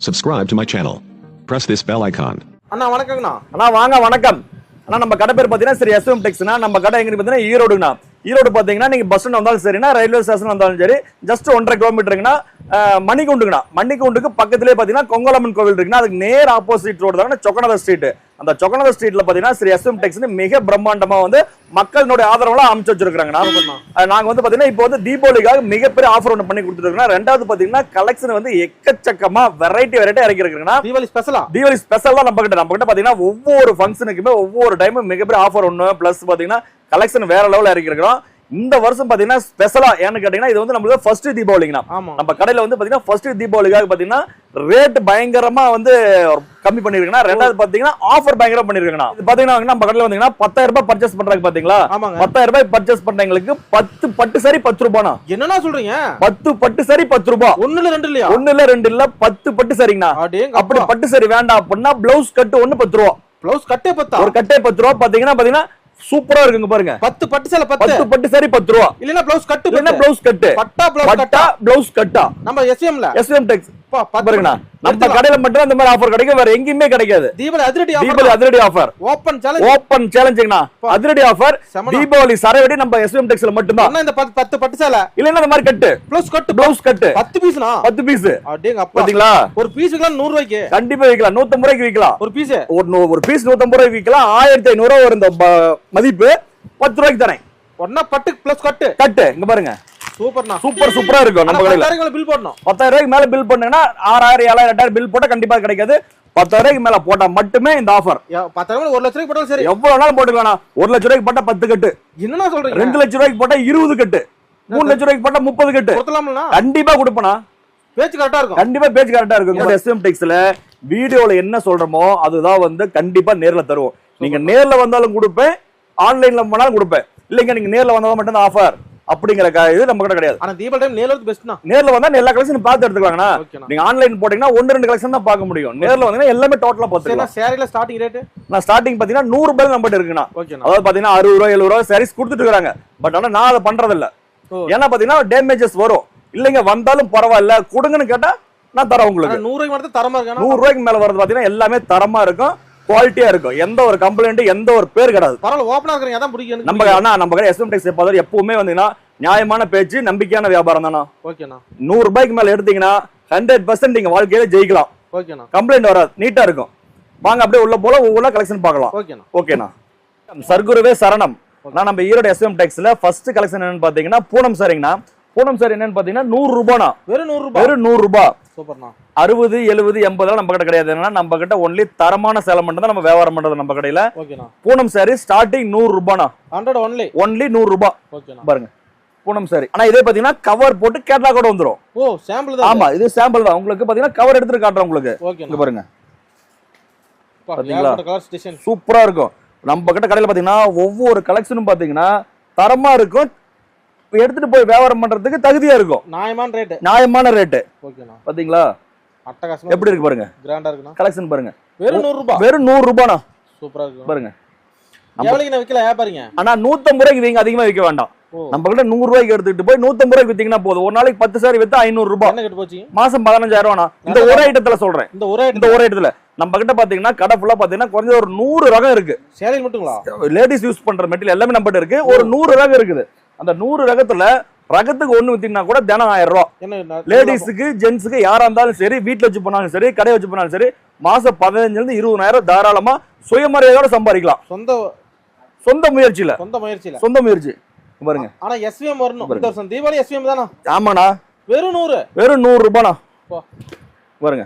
Subscribe to my channel. Press this bell icon. அண்ணா வணக்கங்கண்ணா அண்ணா வாங்க வணக்கம் அண்ணா நம்ம கடை பேர் பாத்தீங்கன்னா சரி எஸ்எம் டெக்ஸ்னா நம்ம கடை எங்க பாத்தீங்கன்னா ஈரோடுங்கண்ணா ஈரோடு பாத்தீங்கன்னா நீங்க பஸ் ஸ்டாண்ட் வந்தாலும் சரினா ரயில்வே ஸ்டேஷன் வந்தாலும் சரி. ஜஸ்ட் ஒன்றரை கிலோமீட்டருங்கண்ணா அஹ், மணிகுண்டுங்கண்ணா. மணிகுண்டுக்கு பக்கத்துலேயே பாத்தீங்கன்னா கொங்கலம்மன் கோவில் இருக்குன்னா அதுக்கு நேர் ஆப்போசிட் ரோடு தானே சொக்கநாத ஸ்ட்ரீட் அந்த சொக்கநாத ஸ்ட்ரீட்ல பாத்தீங்கன்னா ஸ்ரீ எஸ்எம் டெக்ஸ்னு மிக பிரம்மாண்டமா வந்து மக்களினுடைய ஆதரவுலாம் அமைச்சு வச்சிருக்காங்கண்ணா அஹ், நாங்க வந்து பாத்தீங்கன்னா இப்போ வந்து தீபாவளிக்காக மிகப்பெரிய ஆஃபர் ஒன்று பண்ணி கொடுத்துருக்கோம் ரெண்டாவது பாத்தீங்கன்னா கலெக்ஷன் வந்து எக்கச்சக்கமா வெரைட்டி வெரைட்டி இறக்கி இருக்குங்கண்ணா. தீபாவளி ஸ்பெஷலா தீபாவளி ஸ்பெஷலா நம்ம கிட்ட நம்ம கிட்ட பாத்தீங்கன்னா ஒவ்வொரு ஃபங்க்ஷனுக்குமே ஒவ்வொரு டைமும் மிகப்பெரிய ஆஃபர் ஒண்ணு பிளஸ் பாத்தீங்கன்னா கலெக்ஷன் வேற லெவல்ல இறக்கி இருக்கிறோம். இந்த வருஷம் பாத்தீங்கன்னா ஸ்பெஷலா ஏன்னு கேட்டீங்கன்னா இது வந்து நம்மளுக்கு ஃபர்ஸ்ட் தீபாவளிங்கண்ணா. ஆமா. நம்ம கடையில வந்து பாத்தீங்கன்னா ஃபர்ஸ்ட் தீபாவளிக்காக பாத்தீங்கன்னா ரேட் பயங்கரமா வந்து கம்மி பண்ணிருக்கேன் ரெண்டாவது பாத்தீங்கன்னா ஆஃபர் பயங்கரமா பண்ணிருக்கேன் இது பாத்தீங்கன்னா நம்ம கடையில வந்தீங்கன்னா பத்தாயிரம் ரூபாய் பர்ச்சேஸ் பண்றாங்க பாத்தீங்களா? பத்தாயிரம் ரூபாய் பர்ச்சேஸ் பண்றவங்களுக்கு பத்து பட்டு சரி பத்து ரூபாய்னா என்னண்ணா சொல்றீங்க? பத்து பட்டு சரி பத்து ரூபாய் ஒண்ணுல ரெண்டு இல்லையா? ஒண்ணு இல்ல ரெண்டு இல்ல பத்து பட்டு சரிங்கண்ணா அப்படி பட்டு சரி வேண்டாம் அப்படின்னா பிளவுஸ் கட்டு ஒண்ணு பத்து ரூபா. பிளவுஸ் கட்டே பத்தா? ஒரு கட்டே பத்து ரூபா. பாத்தீங்கன்னா பாத்தீங்கன்னா சூப்பரா இருக்குங்க பாருங்க. பத்து பட்டு சேலை பத்து. பத்து பட்டு சரி பத்து ரூபா. இல்லனா பிளவுஸ் கட்டு இல்லன்னா. பிளவுஸ் கட்டு. பட்டா பிளவுஸ் கட்டா? பிளவுஸ் கட்டா. நம்ம எஸ்எம்ல எஸ்எம் டெக்ஸ் பாருங்கண்ணா நம்ம. கடையில மட்டும் அந்த மாதிரி ஆஃபர் கிடைக்கும் வேற எங்கேயுமே கிடைக்காது. தீபாவளி அதிரடி தீபாவளி அதிரடி ஆஃபர் ஓபன் சேலஞ்ச் ஓப்பன் சேலஞ்சுங்கண்ணா அதிரடி ஆஃபர். தீபாவளி சரவெடி நம்ம எஸ்எம் டெக்ஸ்ல மட்டும்தான். அண்ணா இந்த பத்து பட்டு சேலை? இல்லன்னா இந்த மாதிரி கட்டு. பிளவுஸ் கட்டு பிளவுஸ் கட்டு. பத்து பீஸ்னா பத்து பீஸ் அடேங்க அப்பா பாத்தீங்களா? ஒரு பீஸுக்கு நூறு ரூபாய்க்கு. கண்டிப்பா விற்கலாம் நூத்தம்பது ரூபாய்க்கு விற்கலாம் ஒரு பீஸ் ஒரு ஒரு பீஸ் நூத்தம்பது ரூபாய்க்கு விற்கலாம் ஆயிரத்தி ஐநூறு ரூபா வரும் இந்த மதிப்பு. பத்து ரூபாய்க்கு தரேன். ஒன்னா பட்டு பிளஸ் கட்டு. கட்டு. இங்க பாருங்க. சூப்பர்ண்ணா. சூப்பர் சூப்பரா இருக்கும் நம்ம கடையில. பில் போடணும். பத்தாயிரம் ரூபாய்க்கு மேல பில் பண்ணுங்கன்னா ஆறாயிரம் ஏழாயிரம் எட்டாயிரம் பில் போட்டா கண்டிப்பா கிடைக்காது. பத்தாயிரம் ரூபாய்க்கு மேல போட்டா மட்டுமே இந்த ஆஃபர் பத்தாயிரம் ஒரு லட்சம் ரூபாய்க்கு போட்டாலும் சரி. எவ்வளவு நாளும் போட்டுக்கலாம் ஒரு லட்சம் ரூபாய்க்கு போட்டா பத்து கட்டு. என்னண்ணா சொல்றீங்க? ரெண்டு லட்சம் ரூபாய்க்கு போட்டா இருபது கட்டு. மூணு லட்சம் ரூபாய்க்கு போட்டா முப்பது கட்டு. கண்டிப்பா கொடுப்பனா பேச்சு கரெக்டா இருக்கும். கண்டிப்பா பேச்சு கரெக்டா இருக்கும். எஸ்எம் டெக்ஸ்ல வீடியோல என்ன சொல்றோமோ அதுதான் வந்து கண்டிப்பா நேர்ல தருவோம். நீங்க நேர்ல வந்தாலும் கொடுப்பேன். ஆன்லைன்ல பண்ணாலும் கொடுப்பேன். இல்லைங்க நீங்க நேர்ல வந்தாலும் மட்டும் ஆஃபர் அப்படிங்கிற இது நம்ம கிட்ட கிடையாது. ஆனா தீபாவளி டைம் நேர்ல பெஸ்ட்னா நேர்ல வந்தா எல்லா கலெக்ஷன் பார்த்து எடுத்துக்கலாங்கண்ணா. நீங்க ஆன்லைன் போட்டீங்கன்னா ஒன்னு ரெண்டு கலெக்ஷன் தான் பார்க்க முடியும். நேர்ல வந்தீங்கன்னா எல்லாமே டோட்டலா சரிண்ணா பார்த்துக்கலாம். சேரீல ஸ்டார்டிங் ரேட்டு நான் ஸ்டார்டிங் பாத்தீங்கன்னா நூறு ரூபாய் நம்மகிட்ட இருக்குண்ணா. அதாவது பாத்தீங்கன்னா அறுபது ரூபாய் எழுபது ரூபாய் சாரீஸ் கொடுத்துட்டு இருக்காங்க பட் ஆனா நான் அதை பண்றது இல்ல. ஏன்னா பாத்தீங்கன்னா டேமேஜஸ் வரும். இல்லைங்க வந்தாலும் பரவாயில்ல. கொடுங்கன்னு கேட்டா நான் தரேன் உங்களுக்கு. நூறு ரூபாய்க்கு தரமா இருக்கானா நூறு ரூபாய்க்கு மேல வரது பாத்தீங்கன்னா எல்லாமே தரமா இருக்கும். குவாலிட்டியா இருக்கும். எந்த ஒரு கம்ப்ளைண்ட் எந்த ஒரு பேர் கிடையாது. பரவாயில்ல ஓப்பனா இருக்கிறீங்க அதான் பிடிக்கும் நம்ம அண்ணா நம்ம கடை எஸ்எம் டெக்ஸ் எப்போதும் எப்பவுமே வந்தீங்கன்னா நியாயமான பேச்சு நம்பிக்கையான வியாபாரம் தானா ஓகேண்ணா நூறு ரூபாய்க்கு மேல எடுத்தீங்கன்னா ஹண்ட்ரட் பர்சன்ட் நீங்க வாழ்க்கையில ஜெயிக்கலாம். ஓகேண்ணா கம்ப்ளைண்ட் வராது. நீட்டா இருக்கும். வாங்க அப்படியே உள்ள போல ஒவ்வொரு கலெக்ஷன் பார்க்கலாம். ஓகேண்ணா ஓகேண்ணா சர்க்குருவே சரணம். நான் நம்ம ஈரோடு எஸ்எம் டெக்ஸ்ல ஃபர்ஸ்ட் கலெக்ஷன் என்னன்னு பாத்தீங்கன்னா பூனம் சாரிங்கண்ணா பூனம் சாரி என்னன்னு பாத்தீங்கன்னா நூறு ரூபாய்னா வெறும் நூறு ரூபாய் வெறும் நூறு ரூபாய் சூப்பர்ண்ணா. அறுபது எழுபது எண்பதுலாம் நம்ம கிட்ட கிடையாது. ஏன்னா நம்ம கிட்ட ஒன்லி தரமான சேலை மட்டும் தான் நம்ம வியாபாரம் பண்றது நம்ம கடையில. பூனம் சாரி ஸ்டார்டிங் நூறு ரூபாய்னா ஹண்ட்ரட் ஒன்லி ஒன்லி நூறு ரூபாய் பாருங்க. பூனம் சாரி ஆனா இதே பாத்தீங்கன்னா கவர் போட்டு கேட்லாக் கூட வந்துரும். ஓ சாம்பிள் தான். ஆமா இது சாம்பிள் தான். உங்களுக்கு பாத்தீங்கன்னா கவர் எடுத்துட்டு காட்டுறேன் உங்களுக்கு. பாருங்க. பாத்தீங்களா? சூப்பரா இருக்கும். நம்ம கிட்ட கடையில பாத்தீங்கன்னா ஒவ்வொரு கலெக்ஷனும் பாத்தீங்கன்னா தரமா இருக்கும். எடுத்துட்டு போய் வியாபாரம் பண்றதுக்கு தகுதியா இருக்கும். நியாயமான ரேட்டு நியாயமான ரேட்டு பாத்தீங்களா? அட்டகாசமா எப்படி இருக்கு பாருங்க. கிராண்டா இருக்குண்ணா. கலெக்ஷன் பாருங்க. வெறும் நூறு ரூபாய் வெறும் நூறு ரூபாய்னா சூப்பரா இருக்கு. பாருங்க. நான் ஆனா நூத்தம்பது ரூபாய்க்கு வீங்க அதிகமா விற்க வேண்டாம். நம்ம கிட்ட நூறு ரூபாய்க்கு எடுத்துட்டு போய் நூத்தம்பது ரூபாய்க்கு வித்தீங்கன்னா போதும். ஒரு நாளைக்கு பத்து சாரி வித்தா ஐநூறு ரூபாய். போச்சு? மாசம் பதினஞ்சாயிரம் இந்த ஒரு ஐட்டத்துல சொல்றேன். இந்த ஒரே இந்த ஒரு ஐட்டத்துல நம்ம கிட்ட பாத்தீங்கன்னா கடை ஃபுல்லா பாத்தீங்கன்னா குறைஞ்ச ஒரு நூறு ரகம் இருக்கு. சேலையில் மட்டுங்களா? லேடிஸ் யூஸ் பண்ற மெட்டீரியல் எல்லாமே நம்ம இருக்கு. ஒரு நூறு ரகம் இருக்குது. அந்த நூறு ரகத்துல ரகத்துக்கு ஒண்ணு வித்தீங்கன்னா கூட தினம் ஆயிரம் என்ன லேடிஸுக்கு ஜென்ஸுக்கு யாரா இருந்தாலும் சரி வீட்டுல வச்சு போனாலும் சரி கடை வச்சு போனாலும் சரி மாசம் பதினஞ்சுல இருந்து இருபதாயிரம் தாராளமா சுயமரியாதையோட சம்பாதிக்கலாம். சொந்த சொந்த முயற்சியில. சொந்த முயற்சியில. சொந்த முயற்சி. பாருங்க. ஆனா எஸ்விஎம் வரணும். இந்த வருஷம் தீபாவளி எஸ்விஎம் தானா? ஆமாண்ணா. வெறும் நூறு. வெறும் நூறு ரூபாண்ணா. பாருங்க.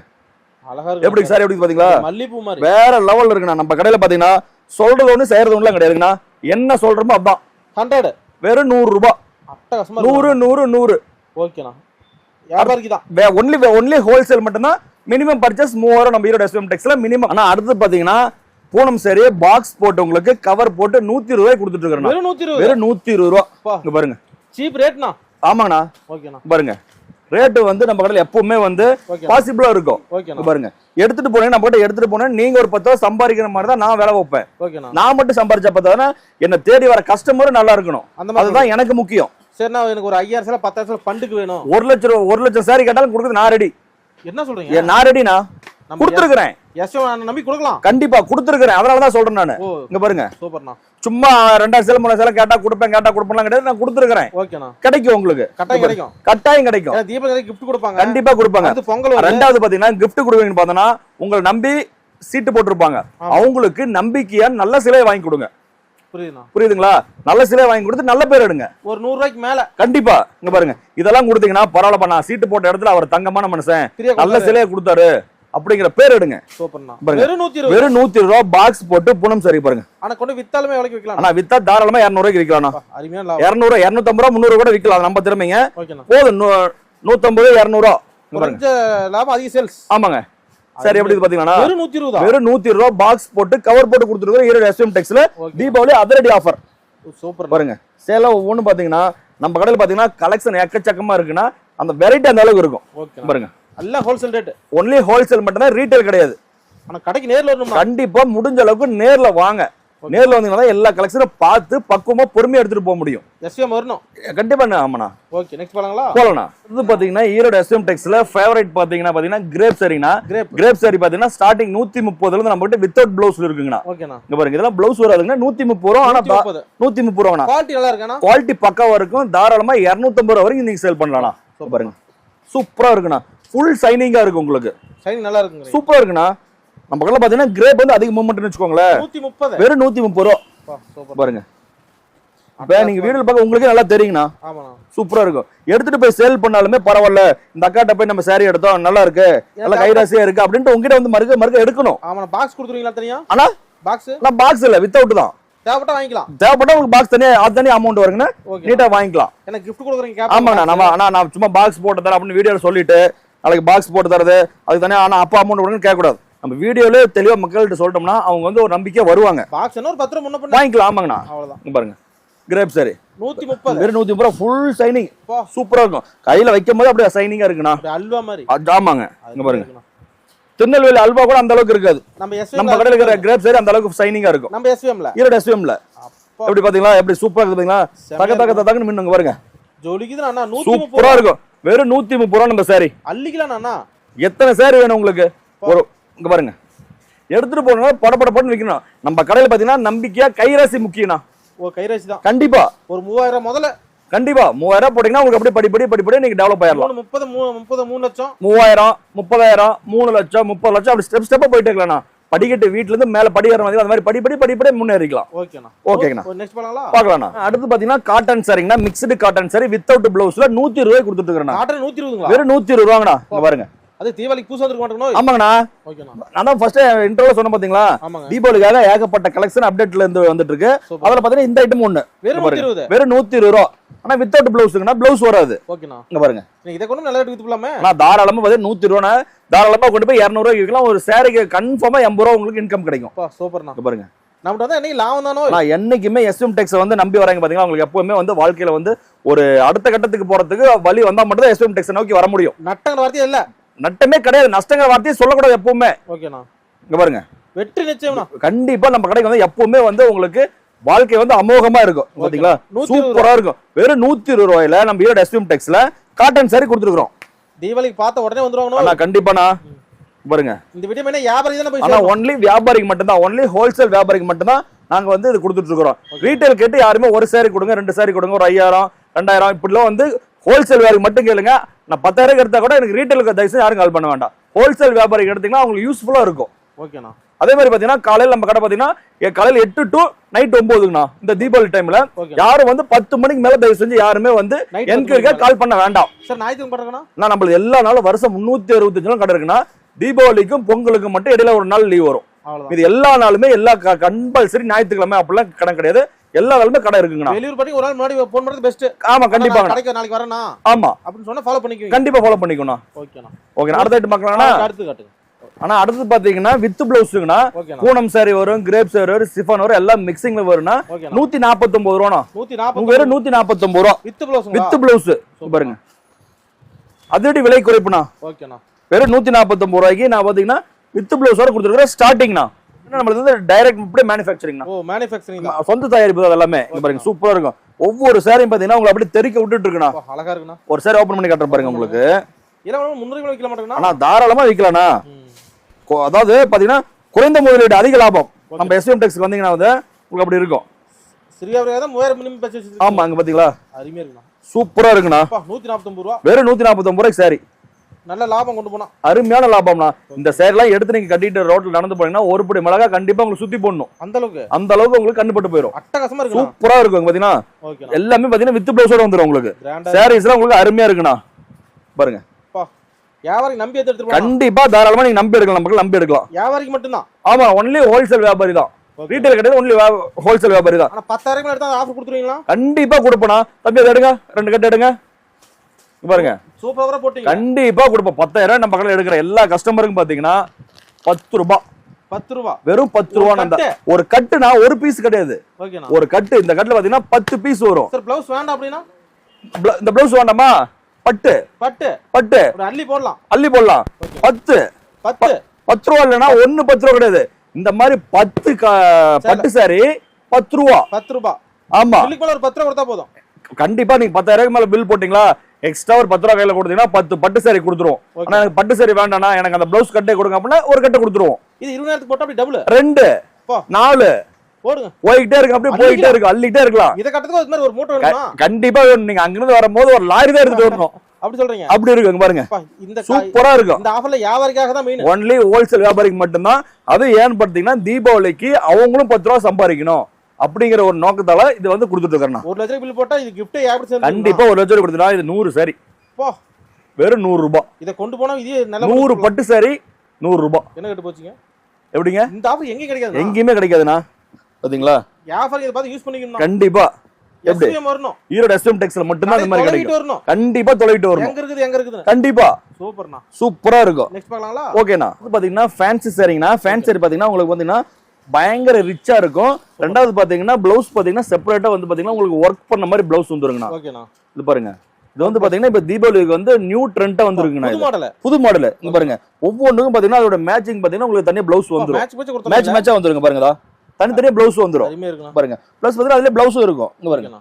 அழகா இருக்கு. எப்படி சார் எப்படி பாத்தீங்களா? மல்லிப்பூ மாதிரி. வேற லெவல்ல இருக்குண்ணா. நம்ம கடையில பாத்தீங்கன்னா சொல்றது ஒண்ணு செய்யறது ஒண்ணுலாம் கிடையாதுங்கண்ணா. என்ன சொல்றோமோ அதான். ஹண்ட்ரட் வெறும் நூறு ரூபாய் அட்டகாசமா நூறு நூறு நூறு. ஓகேண்ணா வியாபாரிக்கு தான் ஒன்லி ஒன்லி ஹோல்சேல் மட்டும்தான். மினிமம் பர்ச்சேஸ் மூவாயிரம் நம்ம ஈரோடு எஸ்எம் டெக்ஸ்ல மினிமம் ஆனா அடுத்து பாத்தீங்கன்னா பூனம் சரி பாக்ஸ் போட்டு உங்களுக்கு கவர் போட்டு நூத்தி இருபது ரூபாய் கொடுத்துட்டு இருக்கிறேன் வெறும் நூத்தி இருபது வெறும் நூத்தி இருபது ரூபா. இங்க பாருங்க. சீப் ரேட்ண்ணா ஆமாங்கண்ணா. ஓகேண்ணா பாருங்க. ரேட்டு வந்து நம்ம கடையில எப்பவுமே வந்து பாசிபிளா இருக்கும். பாருங்க. எடுத்துட்டு போனீங்க நம்ம கிட்ட எடுத்துட்டு போனேன் நீங்க ஒரு பத்து ரூபா சம்பாதிக்கிற மாதிரி தான் நான் வேலை வைப்பேன். நான் மட்டும் சம்பாரிச்சா பார்த்தாதானே என்ன தேடி வர கஸ்டமரும் நல்லா இருக்கணும். அதுதான் எனக்கு முக்கியம். சரிண்ணா எனக்கு ஒரு ஐயாயிரம் சேலை பத்தாயிரம் சேலை பண்டுக்கு வேணும். ஒரு லட்சம் ரூபா ஒரு லட்சம் சாரி கேட்டாலும் கொடுக்குறது நான் ரெடி என்ன சொல்றீங்க? நான் ரெடினா கொடுத்துருக்கிறேன். எஸ்எம் நம்பி கொடுக்கலாம். கண்டிப்பா கொடுத்துருக்கிறேன். அதனால தான் சொல்றேன் நான். இங்க பாருங்க. சூப்பர்ண்ணா. சும்மா ரெண்டாயிரம் சேலம் மூணாயிரம் சேலம் கேட்டா கொடுப்பேன் கேட்டா கொடுப்பேன் கிடையாது. நான் கொடுத்துருக்கிறேன். ஓகேண்ணா. கிடைக்கும் உங்களுக்கு. கட்டாயம் கிடைக்கும். கட்டாயம் கிடைக்கும். தீபாவளி gift கொடுப்பாங்க. கண்டிப்பா கொடுப்பாங்க. பொங்கல் ரெண்டாவது பாத்தீங்கன்னா gift கொடுவீங்கன்னு பார்த்தோன்னா உங்களை நம்பி சீட்டு போட்டிருப்பாங்க. அவங்களுக்கு நம்பிக்கையா நல்ல சிலையை வாங்கி கொடுங்க. புரியுதுங்களா? நல்ல சிலையை வாங்கி கொடுத்து நல்ல பேர் எடுங்க. ஒரு நூறு ரூபாய்க்கு மேல. கண்டிப்பா. இங்க பாருங்க. இதெல்லாம் கொடுத்தீங்கன்னா பரவாயில்லப்பா நான் சீட்டு போட்ட இடத்துல அவர் தங்கமான மனுஷன். நல்ல. சிலையை கொடுத்தாரு. அப்படிங்கிற பேர் எடுங்க. வெறும் நூத்தி ரூபா பாக்ஸ் போட்டு புனம் சரி பாருங்க. ஆனா கொண்டு வித்தாலுமே விலைக்கு விற்கலாம். ஆனா வித்தா தாராளமா இருநூறு ரூபாய்க்கு விற்கலாம் இருநூறு இருநூத்தம்பது ரூபா முந்நூறு கூட விற்கலாம். நம்ம திறமைங்க. போதும். நூத்தம்பது இருநூறுவா பாருங்க. லாபம் அதிக சேல்ஸ் ஆமாங்க. சரி எப்படி இது பாத்தீங்கன்னா வெறும் நூத்தி ரூபா பாக்ஸ் போட்டு கவர் போட்டு கொடுத்துருக்கோம் ஈரோடு எஸ்எம் டெக்ஸ்ல. தீபாவளி அதிரடி ஆஃபர் சூப்பர் பாருங்க. சேலம் ஒவ்வொன்றும் பாத்தீங்கன்னா நம்ம கடையில் பாத்தீங்கன்னா கலெக்ஷன் எக்கச்சக்கமா இருக்குன்னா அந்த வெரைட்டி அந்த அளவுக்கு இருக்கும். பாருங்க. எல்லாம் ஹோல்சேல் ரேட் ஒன்லி ஹோல்சேல் மட்டும்தான் ரீட்டைல் கிடையாது. ஆனா கடைக்கு நேர்ல கண்டிப்பா முடிஞ்ச அளவுக்கு நேர்ல வாங்க. நேர்ல வந்தீங்கன்னா எல்லா கலெக்ஷனும் பார்த்து பக்குவமா பொறுமையா எடுத்துட்டு போக முடியும். எஸ்எம் வரணும். கண்டிப்பா ஆமாண்ணா. ஓகே நெக்ஸ்ட் போலாங்களா? போலண்ணா. இது பாத்தீங்கன்னா ஈரோடு எஸ்எம் டெக்ஸ்ல ஃபேவரட் பாத்தீங்கன்னா பாத்தீங்கன்னா கிரேப் சரிங்கண்ணா கிரேப் சாரி பாத்தீங்கன்னா ஸ்டார்டிங் நூத்தி முப்பதுல இருந்து நம்ம கிட்ட வித்தவுட் பிளவுஸ்ல இருக்குங்கண்ணா. இங்க பாருங்க இதெல்லாம் பிளவுஸ் வராதுங்க நூத்தி முப்பது ரூபா ஆனா நூத்தி முப்பது ரூபாண்ணா குவாலிட்டி நல்லா இருக்காண்ணா. குவாலிட்டி பக்காவா இருக்கும் தாராளமா இருநூத்தம்பது ரூபா வரைக்கும் நீங்க சேல் பண்ணலாம் பாருங்க. சூப்பரா இருக்குண்ணா. ஃபுல் சைனிங்கா இருக்கு உங்களுக்கு. ஷைனிங் நல்லா இருக்குங்க சூப்பரா இருக்குண்ணா. நம்ம கடையில் பாத்தீங்கன்னா கிரேப் வந்து அதிக மூமெண்ட்னு வச்சுக்கோங்களேன். நூத்தி முப்பது. வெறும் நூத்தி முப்பது ரூபா. பாருங்க. இப்ப நீங்க வீடியோ பார்க்க உங்களுக்கே நல்லா தெரியுங்கண்ணா. சூப்பரா இருக்கும். எடுத்துட்டு போய் சேல் பண்ணாலுமே பரவாயில்ல. இந்த அக்காட்ட போய் நம்ம saree எடுத்தோம் நல்லா இருக்கு. நல்ல கைராசியா இருக்கு அப்படின்ட்டு உங்ககிட்ட வந்து மறுக்க மறுக்க எடுக்கணும். ஆமாண்ணா பாக்ஸ் கொடுத்துருவீங்களா தனியா? ஆனா பாக்ஸ் நான் பாக்ஸ் இல்ல வித்தவுட் தான். தேவைப்பட்டா வாங்கிக்கலாம். தேவைப்பட்டா உங்களுக்கு பாக்ஸ் தனியா அது தனியா அமௌண்ட் வருங்கண்ணா. நீட்டா வாங்கிக்கலாம். எனக்கு gift கொடுக்குறீங்க ஆமாண்ணா நம்ம ஆனா நான் சும்மா பாக்ஸ் போட்டு தரேன் அப்படின்னு வீடியோல சொல்லிட்டு நாளைக்கு பாக்ஸ் போட்டு தரது. அதுக்கு தனியா ஆனா அப்பா அமௌண்ட் கொடுங்க கேட்க கூடாது நம்ம வீடியோல தெளிவா மக்கள்கிட்ட சொல்லிட்டோம்னா அவங்க வந்து ஒரு நம்பிக்கையா வருவாங்க. பாக்ஸ் என்ன? ஒரு பத்து ரூபா முன்ன பண்ண வாங்கிக்கலாம் ஆமாங்கண்ணா. அவ்வளவுதான். பாருங்க. கிரேப் சரி. நூத்தி முப்பது வெறும் நூத்தி முப்பது ஃபுல் சைனிங். சூப்பரா இருக்கும். கையில வைக்கும் போது அப்படியே சைனிங்கா இருக்குண்ணா. அல்வா மாதிரி. ஆமாங்க. இங்க பாருங்க. திருநெல்வேலி அல்வா கூட அந்த அளவுக்கு இருக்காது. நம்ம கடையில் இருக்கிற கிரேப் சரி அந்த அளவுக்கு சைனிங்கா இருக்கும். நம்ம எஸ்விஎம்ல ஈரோடு எஸ்விஎம்ல எப்படி பாத்தீங்களா? எப்படி சூப்பரா இருக்கு பாத்தீங்களா? செமையா தக்க தக்க தக்கன்னு மின்னுங்க பாருங்க. ஜொலிக்குது சூப்பரா இருக்கும். வெறும் நூத்தி முப்பது ரூபா நம்ம சாரி அள்ளிக்கலாம் அண்ணா. எத்தனை சாரி வேணும் உங்களுக்கு? ஒரு இங்க பாருங்க. எடுத்துட்டு போனா பட பட படன்னு விற்கணும் நம்ம கடையில பாத்தீங்கன்னா நம்பிக்கையா கைராசி முக்கியம்னா ஓ கைராசி தான். கண்டிப்பா. ஒரு மூவாயிரம் முதல்ல. கண்டிப்பா. மூவாயிரம் போட்டீங்கன்னா உங்களுக்கு அப்படியே படிப்படி படிப்படி நீங்க டெவலப் ஆயிடலாம் முப்பது முப்பது மூணு லட்சம். மூவாயிரம் முப்பதாயிரம் மூணு லட்சம் முப்பது லட்சம் அப்படி ஸ்டெப் ஸ்டெப்பா போயிட்டே இருக்கலாம் படிக்கட்டு வீட்ல இருந்து மேல படிக்கிற மாதிரி அந்த மாதிரி படிப்படி படிப்படி முன்னேறிக்கலாம். ஓகேண்ணா. ஓகேங்கண்ணா. நெக்ஸ்ட் போலாங்களா பாக்கலாம்ண்ணா அடுத்து பாத்தீங்கன்னா காட்டன் சாரிங்கண்ணா மிக்ஸ்டு காட்டன் சாரி வித்தவுட் பிளவுஸ்ல நூத்தி இருபது ரூபாய் கொடுத்துட்டு இருபதுங்களா? வெறும் நூத்தி இருபது ரூபாங்கண்ணா. பாருங்க. அது தீபாவளிக்கு புதுசா வந்துருக்க மாட்டேங்கணும் ஆமாங்கண்ணா. நான் ஃபர்ஸ்ட் இன்டர்வியூ சொன்ன பாத்தீங்களா? தீபாவளிக்காக ஏகப்பட்ட கலெக்ஷன் அப்டேட்ல இருந்து வந்துட்டு இருக்கு. அதுல பாத்தீங்கன்னா இந்த ஐட்டம் ஒண்ணு. வெறும் இருபது. வெறும் நூத்தி இருபது ரூபா. ஆனா வித்தவுட் பிளவுஸ்ங்கண்ணா பிளவுஸ் வராது. ஓகேண்ணா. இங்க பாருங்க. நீ இதை கொண்டு நல்லா ரேட் வித்து போலாமே ஆனா தாராளமா பாத்தீங்கன்னா நூத்தி ரூபா தாராளமா கொண்டு போய் இருநூறு ரூபாய்க்கு விற்கலாம். ஒரு சாரிக்கு கன்ஃபார்மா எண்பது ரூபா உங்களுக்கு இன்கம் கிடைக்கும். சூப்பர்ண்ணா. பாருங்க. நம்மகிட்ட வந்து என்னைக்கு லாபம் தானோ? நான் என்னைக்குமே எஸ்எம் டெக்ஸ் வந்து நம்பி வராங்க பாத்தீங்கன்னா உங்களுக்கு எப்பவுமே வந்து வாழ்க்கையில வந்து ஒரு அடுத்த கட்டத்துக்கு போறதுக்கு வழி வந்தா மட்டும் தான் எஸ்எம் டெக்ஸ் நோக்கி வர முடியும். நட்டங்கிற வார்த்தையே இல்ல. நட்டமே கிடையாது. நஷ்டங்கிற வார்த்தையை சொல்லக்கூடாது எப்பவுமே. ஓகேண்ணா. இங்க பாருங்க. வெற்றி நிச்சயம்ண்ணா. கண்டிப்பா நம்ம கடைக்கு வந்து எப்பவுமே வந்து உங்களுக்கு வாழ்க்கை வந்து அமோகமா இருக்கும். பாத்தீங்களா? சூப்பரா இருக்கும். வெறும் நூத்தி இருபது ரூபாயில நம்ம ஈரோடு எஸ்எம் டெக்ஸ்ல காட்டன் சாரி கொடுத்துருக்கோம் தீபாவளிக்கு பார்த்த உடனே வந்துருவாங்கண்ணோ. ஆனா கண்டிப்பாண்ணா. பாருங்க. இந்த வீடியோ என்ன வியாபாரி தானே போய் ஆனா. ஒன்லி வியாபாரிக்கு மட்டும்தான். ஒன்லி ஹோல்சேல் வியாபாரிக்கு மட்டும்தான் நாங்க வந்து இது கொடுத்துட்டு இருக்கிறோம். ரீட்டைல் கேட்டு யாருமே ஒரு சாரி கொடுங்க ரெண்டு சாரி கொடுங்க ஒரு ஐயாயிரம் ரெண்டாயிரம் இப்படிலாம் வந்து ஹோல்சேல் வியாபாரி மட்டும் கேளுங்க. நான் பத்தாயிரம் எடுத்தா கூட எனக்கு ரீட்டைலுக்கு தயவுசெய்து யாரும் கால் பண்ண வேண்டாம். ஹோல்சேல் வியாபாரிக்கு எடுத்தீங்கன்னா உங்களுக்கு யூஸ்ஃபுல்லா இருக்கும். ஓகேண்ணா அதே மாதிரி பாத்தீங்கன்னா காலையில நம்ம கடை பாத்தீங்கன்னா எ- காலையில எட்டு டு நைட் ஒன்பதுங்கண்ணா. இந்த தீபாவளி டைம்ல யாரும் வந்து பத்து மணிக்கு மேல தயவு செஞ்சு யாருமே வந்து மணிக்கு கால் பண்ண வேண்டாம். சார் ஞாயிற்றுக்கிழமை நான் நம்மளுக்கு எல்லா நாளும் வருஷம் முன்னூத்தி அறுபத்தஞ்சு நாள் கடை இருக்குன்னா தீபாவளிக்கும் பொங்கலுக்கும் மட்டும் இடையில ஒரு நாள் லீவ் வரும். இது எல்லா நாளுமே எல்லா கம்பல்சரி ஞாயிற்றுக்கிழமை அப்படிலாம் கடை கிடையாது. எல்லா நாளுமே கடை இருக்குங்கண்ணா. வெளியூர் பண்ணி ஒரு நாள் முன்னாடி போன் பண்றது பெஸ்ட் ஆமா கண்டிப்பாங்கண்ணா. கடைக்கு நாளைக்கு வரேண்ணா. ஆமா. அப்படின்னு சொன்னா ஃபாலோ பண்ணிக்குவீங்க. கண்டிப்பா ஃபாலோ பண்ணிக்கணும் ஓகேண்ணா ஓகே அடுத்த ஐட்டம் பார்க்கலாம்னா அடுத்து காட்டுங்க. ஆனா அடுத்து பாத்தீங்கன்னா வித் பிளவுஸுங்கண்ணா ஓகேண்ணா பூனம் சாரி வரும் கிரேப் சாரி வரும் சிஃபான் வரும் எல்லாம் மிக்சிங்ல வரும்னா ஓகேண்ணா நூத்தி நாற்பத்தொன்பது ரூபாண்ணா. நூத்தி உங்க நாற்பது வெறும் நூத்தி நாற்பத்தொன்பது ரூபா. வித்து பிளவுஸ் வித் பிளவுஸ் பாருங்க. அதோட விலை குறைப்புண்ணா? ஓகேண்ணா வெறும் நூத்தி நாற்பத்தொன்பது ரூபாய்க்கு நான் பாத்தீங்கன்னா வித் பிளவுஸோட கொடுத்துருக்கிறேன் ஸ்டார்டிங்னா நம்மளுக்கு வந்து டைரக்ட் இப்படியே மேனுஃபேக்சரிங்னா ஓ மேனுஃபேக்சரிங் சொந்த தயாரிப்பு தான் எல்லாமே. இங்க பாருங்க சூப்பரா இருக்கும். ஒவ்வொரு சாரியும் பாத்தீங்கன்னா உங்களை அப்படியே தெறிக்க விட்டுட்டு இருக்குண்ணா. அழகா இருக்குண்ணா. ஒரு சாரி ஓபன் பண்ணி காட்டுறேன் பாருங்க உங்களுக்கு. கிலோ வைக்கல மாட்டேங்கண்ணா ஆனா தாராளமா விற்கலாம்ண்ணா அதாவது பாத்தீங்கன்னா குறைந்த முதலீடு அதிக லாபம். நம்ம எஸ்எம் டெக்ஸ்க்கு வந்தீங்கன்னா வந்து உங்களுக்கு அப்படி இருக்கும். ஆமா அங்க பாத்தீங்களா? அருமையா இருக்குண்ணா. சூப்பரா இருக்குண்ணா. நூத்தி நாற்பத்தொன்பது ரூபா. வெறும் நூத்தி நாற்பத்தொன்பது ரூபாய்க்கு சாரி நல்ல லாபம் கொண்டு போனா. அருமையான லாபம்ண்ணா. இந்த சேரெல்லாம் எடுத்து நீங்க கட்டிட்டு ரோட்ல நடந்து போனீங்கன்னா ஒரு படி மிளகா கண்டிப்பா உங்களுக்கு சுத்தி போடணும். அந்த அளவுக்கு? அந்த அளவுக்கு உங்களுக்கு கண்டுபட்டு போயிடும் அட்டகாசமா இருக்குண்ணா. சூப்பரா இருக்கும் பாத்தீங்கன்னா. எல்லாமே பாத்தீங்கன்னா வித் பிளவுஸோட வந்துரும் உங்களுக்கு. சாரீஸ்லாம் உங்களுக்கு அருமையா இருக்குண்ணா. பாருங்க. வியாபாரி நம்பி எடுத்து கண்டிப்பா தாராளமா நீங்க நம்பி எடுக்கலாம் மக்கள் நம்பி எடுக்கலாம். வியாபாரிக்கு மட்டும்தான்? ஆமா ஒன்லி ஹோல்சேல் வியாபாரி தான். ரீட்டைல் கிடையாது ஒன்லி ஹோல்சேல் வியாபாரி தான். பத்தாயிரம் எடுத்தா ஆஃபர் கொடுத்துருவீங்களா? கண்டிப்பா கொடுப்பேனா தம்பி அதை எடுங்க. ரெண்டு கட்டு எடுங்க. பாருங்க. சூப்பரா போட்டீங்க. கண்டிப்பா கொடுப்போம். பத்தாயிரம் நம்ம கடையில் எடுக்கிற எல்லா கஸ்டமருக்கும் பாத்தீங்கன்னா பத்து ரூபாய் பத்து ரூபா. வெறும் பத்து ரூபா? ஒரு கட்டுனா ஒரு பீஸ் கிடையாது. ஒரு கட்டு இந்த கட்டுல பாத்தீங்கன்னா பத்து பீஸ் வரும். சார் பிளவுஸ் வேண்டாம் அப்படின்னா? இந்த பிளவுஸ் வேண்டாமா? பட்டு. பட்டு. பட்டு. அள்ளி போடலாம். அள்ளி போடலாம். பத்து. பத்து. பத்து ரூபா இல்லைன்னா ஒண்ணு பத்து ரூபா கிடையாது. இந்த மாதிரி பத்து பட்டு சாரி பத்து ரூபா. பத்து ரூபா. ஆமா. ஒரு பத்து ரூபா கொடுத்தா போதும். கண்டிப்பா நீங்க பத்தாயிரம் மேல பில் போட்டீங்களா? எக்ஸ்ட்ரா ஒரு பத்து ரூபா கையில கொடுத்தீங்கன்னா பத்து பட்டு சாரி கொடுத்துருவோம். ஆனா எனக்கு பட்டு சாரி வேண்டாம்னா எனக்கு அந்த பிளவுஸ் கட்டே கொடுங்க அப்படின்னா ஒரு கட்டை கொடுத்துருவோம். இது இருபதாயிரத்துக்கு போட்டா அப்படி டபுள் ரெண்டு. நாலு. போடுங்க. போய்கிட்டே இருக்கு அப்படியே போய்கிட்டே இருக்கு அள்ளிட்டே இருக்கலாம். இதை கட்டத்துக்கு அது மாதிரி ஒரு மூட்டை வேணுமா? கண்டிப்பா வேணும். நீங்க அங்கிருந்து வரும்போது ஒரு லாரி தான் எடுத்துட்டு வரணும். அப்படி சொல்றீங்க. அப்படி இருக்கு பாருங்க. இந்த சூப்பரா இருக்கும். இந்த ஆஃபர்ல வியாபாரிக்காக தான் மெயின் ஒன்லி ஹோல்சேல் வியாபாரிக்கு மட்டும்தான். அது ஏன்னு பார்த்தீங்கன்னா தீபாவளிக்கு அவங்களும் பத்து ரூபா சம்பாதிக்கணும். அப்படிங்கிற ஒரு நோக்கத்தால இது வந்து கொடுத்துட்டு இருக்கேன் ஒரு லட்சம் பில் போட்டா இது கிஃப்ட் சேர்ந்து கண்டிப்பா ஒரு லட்சம் கொடுத்துட்டா இது நூறு சாரி வெறும் நூறு ரூபாய் இதை கொண்டு போனா இது நூறு பட்டு சாரி நூறு ரூபாய் என்ன கட்டு போச்சுங்க? எப்படிங்க? இந்த ஆஃபர் எங்கேயும் கிடைக்காது எங்கேயுமே கிடைக்காதுண்ணா. பாத்தீங்களா? வியாபாரி இதை பார்த்து யூஸ் பண்ணிக்கணும் கண்டிப்பா. எப்படி? வரணும். ஈரோடு எஸ்எம் டெக்ஸ்ல மட்டும்தான் இந்த மாதிரி கிடைக்கும். வரணும். கண்டிப்பா தொலைவிட்டு வரணும். எங்க இருக்குது எங்க இருக்குதுன்னு. கண்டிப்பா. சூப்பர்ண்ணா. சூப்பரா இருக்கும். நெக்ஸ்ட் பார்க்கலாங்களா? ஓகேண்ணா. பாத்தீங்கன்னா ஃபேன்சி சாரிங்கண்ணா ஃபேன்சி சாரி பாத்தீங்கன்னா உங்களுக்கு பாத்தீங்கன்னா பயங்கர ரிச்சா இருக்கும். ரெண்டாவது பாத்தீங்கன்னா பிளவுஸ் பாத்தீங்கன்னா செப்பரேட்டா வந்து பாத்தீங்கன்னா உங்களுக்கு ஒர்க் பண்ண மாதிரி பிளவுஸ் வந்துருங்கண்ணா. இது பாருங்க. இது வந்து பாத்தீங்கன்னா இப்ப தீபாவளிக்கு வந்து நியூ ட்ரெண்டா வந்துருக்குண்ணா புது மாடல் புது மாடல் இங்க பாருங்க. ஒவ்வொன்றுக்கும் பாத்தீங்கன்னா அதோட மேட்சிங் பாத்தீங்கன்னா உங்களுக்கு தனியா பிளவுஸ் வந்துரும். மேட்ச் மேட்ச் வந்துருங்க பாருங்கதா தனித்தனியா பிளவுஸ் வந்துரும். இருக்குண்ணா. பாருங்க. பிளஸ் பாத்தீங்கன்னா அதுல பிளவுஸும் இருக்கும். இங்க பாருங்க.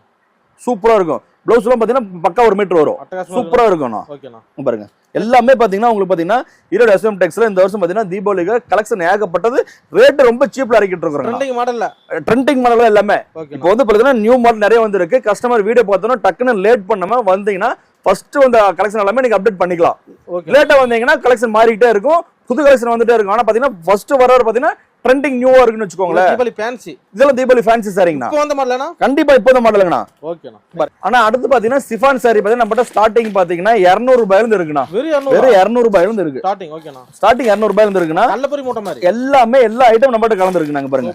சூப்பரா இருக்கும். பிளவுஸ் எல்லாம் பாத்தீங்கன்னா பக்கா ஒரு மீட்டர் வரும். சூப்பரா இங்க பாருங்க. எல்லாமே பாத்தீங்கன்னா உங்களுக்கு பாத்தீங்கன்னா ஈரோடு எஸ்எம் டெக்ஸ்ல இந்த வருஷம் பாத்தீங்கன்னா தீபாவளிக்கு கலெக்ஷன் ஏகப்பட்டது. ரேட் ரொம்ப சீப்ல இறக்கிட்டு இருக்கிறோம் ட்ரெண்டிங் மாடல்ல ட்ரெண்டிங் மாடல் எல்லாமே. இப்போ வந்து பாத்தீங்கன்னா நியூ மாடல் நிறைய வந்திருக்கு. கஸ்டமர் வீடியோ பார்த்தோன்னா டக்குன்னு லேட் பண்ணாம வந்தீங்கன்னா ஃபர்ஸ்ட் வந்த கலெக்ஷன் எல்லாமே நீங்க அப்டேட் பண்ணிக்கலாம். ஓகே லேட்டா வந்தீங்கன்னா கலெக்ஷன் மாறிக்கிட்டே இருக்கும். புது கலெக்ஷன் வந்துட்டே இருக்கும். ஆனா பாத்தீங்கன்னா ஃபர்ஸ்ட் வர பாத்தீங்கன்னா ட்ரெண்டிங் நியூவா இருக்குன்னு வச்சுக்கோங்களேன். தீபாவளி ஃபேன்சி இதெல்லாம் தீபாவளி ஃபேன்சி சாரிங்கண்ணா இப்போ வந்த மாடலனா கண்டிப்பா இப்போ தான் மாடலுங்கண்ணா ஓகேண்ணா ஆனா அடுத்து பாத்தீங்கன்னா சிஃபான் சாரி பாத்தீங்கன்னா நம்மகிட்ட ஸ்டார்டிங் பாத்தீங்கன்னா இருநூறு ரூபாயில இருந்து இருக்குண்ணா. வெறும் இரநூறு வெறும் இருநூறு ரூபாயில இருந்து இருக்கு. ஸ்டார்டிங் ஓகேண்ணா ஸ்டார்டிங் இருநூறு ரூபாயில இருந்து இருக்குண்ணா. நல்ல மூட்டை மாதிரி. எல்லாமே எல்லா ஐட்டம் நம்மகிட்ட கலந்துருக்கு நாங்க பாருங்க.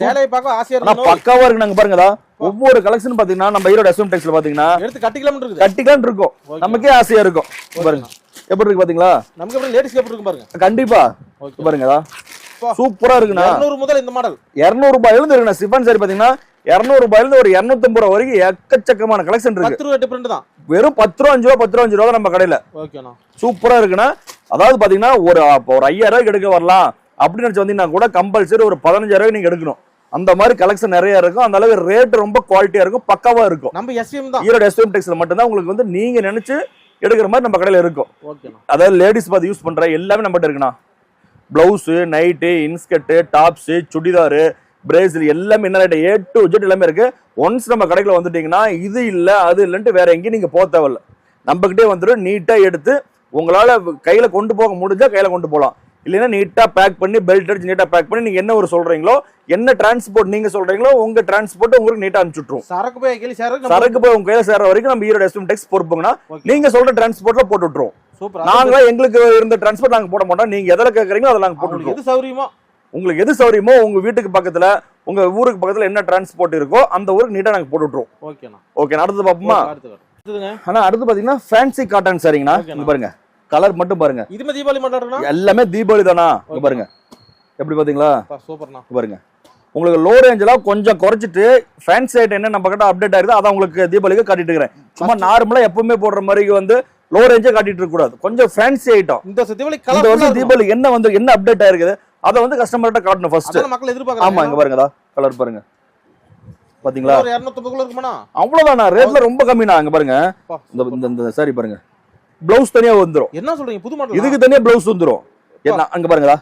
சேலையை பார்க்க ஆசையா ஆனா இருக்கணும். பக்காவா இருக்கு நாங்க பாருங்கடா. ஒவ்வொரு கலெக்ஷன் பாத்தீங்கன்னா நம்ம ஈரோடு எஸ்எம் டெக்ஸ்ல பாத்தீங்கன்னா எடுத்து கட்டிக்கலாம் இருக்குது. கட்டிக்கலாம் இருக்கும். நமக்கே ஆசையா இருக்கும். பாருங்க. எப்படி இருக்கு பாத்தீங்களா? நமக்கு எப்படி லேடிஸ் எப்படி இருக்கும் பாருங்க. கண்டிப்பா. ஓகே பாருங்கடா. பா. சூப்பரா இருக்குண்ணா. இரநூறு முதல் இந்த மாடல். இருநூறு ரூபாயில இருந்து இருக்குண்ணா. சிஃபான் சாரி பாத்தீங்கன்னா இருநூறு ரூபாயில இருந்து ஒரு இருநூத்தம்பது ரூபா வரைக்கும் எக்கச்சக்கமான கலெக்ஷன் இருக்கு. பத்து ரூபா டிஃபரெண்ட் தான். வெறும் பத்து ரூபா அஞ்சு ரூபா பத்து ரூபா அஞ்சு ரூபா நம்ம கடையில. ஓகேண்ணா சூப்பரா இருக்குண்ணா. அதாவது பாத்தீங்கன்னா ஒரு ஒரு ஐயாயிரம் ரூபாய்க்கு எடுக்க வரலாம் அப்படின்னு நினைச்சு வந்தீங்கன்னா கூட கம்பல்சரி ஒரு பதினஞ்சாயிரம் ரூபாய்க்கு நீங்க எடுக்கணும். அந்த மாதிரி கலெக்ஷன் நிறைய இருக்கும். அந்த அளவுக்கு ரேட் ரொம்ப குவாலிட்டியா இருக்கும். பக்காவா இருக்கும். நம்ம எஸ்விஎம் தான். ஈரோடு எஸ்எம் டெக்ஸ்ல மட்டும்தான் உங்களுக்கு வந்து நீங்க நினைச்சு எடுக்கிற மாதிரி நம்ம கடையில இருக்கும். அதாவது லேடிஸ் பார்த்து யூஸ் பண்ற எல்லாமே நம்மகிட்ட இருக்குண்ணா. Blouse night in skirt tops chudidar Brazil எல்லாமே என்ன ஏ டு ஜெட் எல்லாமே இருக்கு. ஒன்ஸ் நம்ம கடைக்குள்ள வந்துட்டீங்கன்னா இது இல்ல அது இல்லைன்ட்டு வேற எங்கேயும் நீங்க போக தேவையில்ல. நம்மகிட்டே வந்துடும் நீட்டா எடுத்து உங்களால கையில கொண்டு போக முடிஞ்சா கையில கொண்டு போகலாம் இல்லைன்னா நீட்டா பேக் பண்ணி பெல்ட் அடிச்சு நீட்டா பேக் பண்ணி நீங்க என்ன ஒரு சொல்றீங்களோ என்ன டிரான்ஸ்போர்ட் நீங்க சொல்றீங்களோ உங்க டிரான்ஸ்போர்ட் உங்களுக்கு நீட்டா அனுப்பிச்சுட்ருவோம் சரக்கு போய் சேர சரக்கு போய் உங்க கையில சேர்ற வரைக்கும் நம்ம ஈரோடு எஸ்எம் டெக்ஸ் பொறுப்புங்கன்னா Okay. நீங்க சொல்ற டிரான்ஸ்போர்ட்ல போட்டு விட்டுருவோம் சூப்பர். நாங்க எங்களுக்கு இருந்த டிரான்ஸ்போர்ட் நாங்க போட மாட்டோம். நீங்க எதுல கேக்குறீங்களோ அதை நாங்க போட்டு எது சௌரியமோ உங்களுக்கு எது சௌரியமோ உங்க வீட்டுக்கு பக்கத்துல உங்க ஊருக்கு பக்கத்துல என்ன டிரான்ஸ்போர்ட் இருக்கோ அந்த ஊருக்கு நீட்டா நாங்க போட்டு விட்டுருவோம். ஓகேண்ணா ஓகே அடுத்து பாப்போமா ஆனா அடுத்து பாத்தீங்கன்னா ஃபேன்சி காட்டன் சரிங்கண்ணா. பாருங்க. கலர் மட்டும் பாருங்க. இதுமே தீபாவளி மாடல்னா எல்லாமே தீபாவளி தானா. பாருங்க. எப்படி பாத்தீங்களா? சூப்பர்ண்ணா. பாருங்க. உங்களுக்கு லோ ரேஞ்செல்லாம் கொஞ்சம் குறைச்சிட்டு ஃபேன்சி ஐட்டம் என்ன நம்ம கிட்ட அப்டேட் ஆயிருதோ அதை உங்களுக்கு தீபாவளிக்கு காட்டிட்டு இருக்கிறேன். சும்மா நார்மலா எப்பவுமே போடுற மாதிரி வந்து லோ ரேஞ்சே காட்டிட்டு இருக்க கூடாது. கொஞ்சம் ஃபேன்சி ஐட்டம் இந்த தீபாவளி இந்த வருஷம் தீபாவளி என்ன வந்து என்ன அப்டேட் ஆயிருக்குது அதை வந்து கஸ்டமர்கிட்ட காட்டணும் ஃபர்ஸ்ட் மக்கள் எதிர்பார்க்கறாங்க. ஆமா இங்க பாருங்கடா கலர் பாருங்க. பாத்தீங்களா? ஒரு 250 குள்ள இருக்குமாண்ணா? அவ்வளவுதானா ரேட்ல ரொம்ப கம்மிண்ணா இங்க பாருங்க. இந்த இந்த சாரி பாருங்க. பிளவுஸ் தனியா வந்துரும். என்ன சொல்றீங்க? புது மாடல் இதுக்கு தனியா பிளவுஸ் வந்துரும். என்ன அங்க பாருங்களா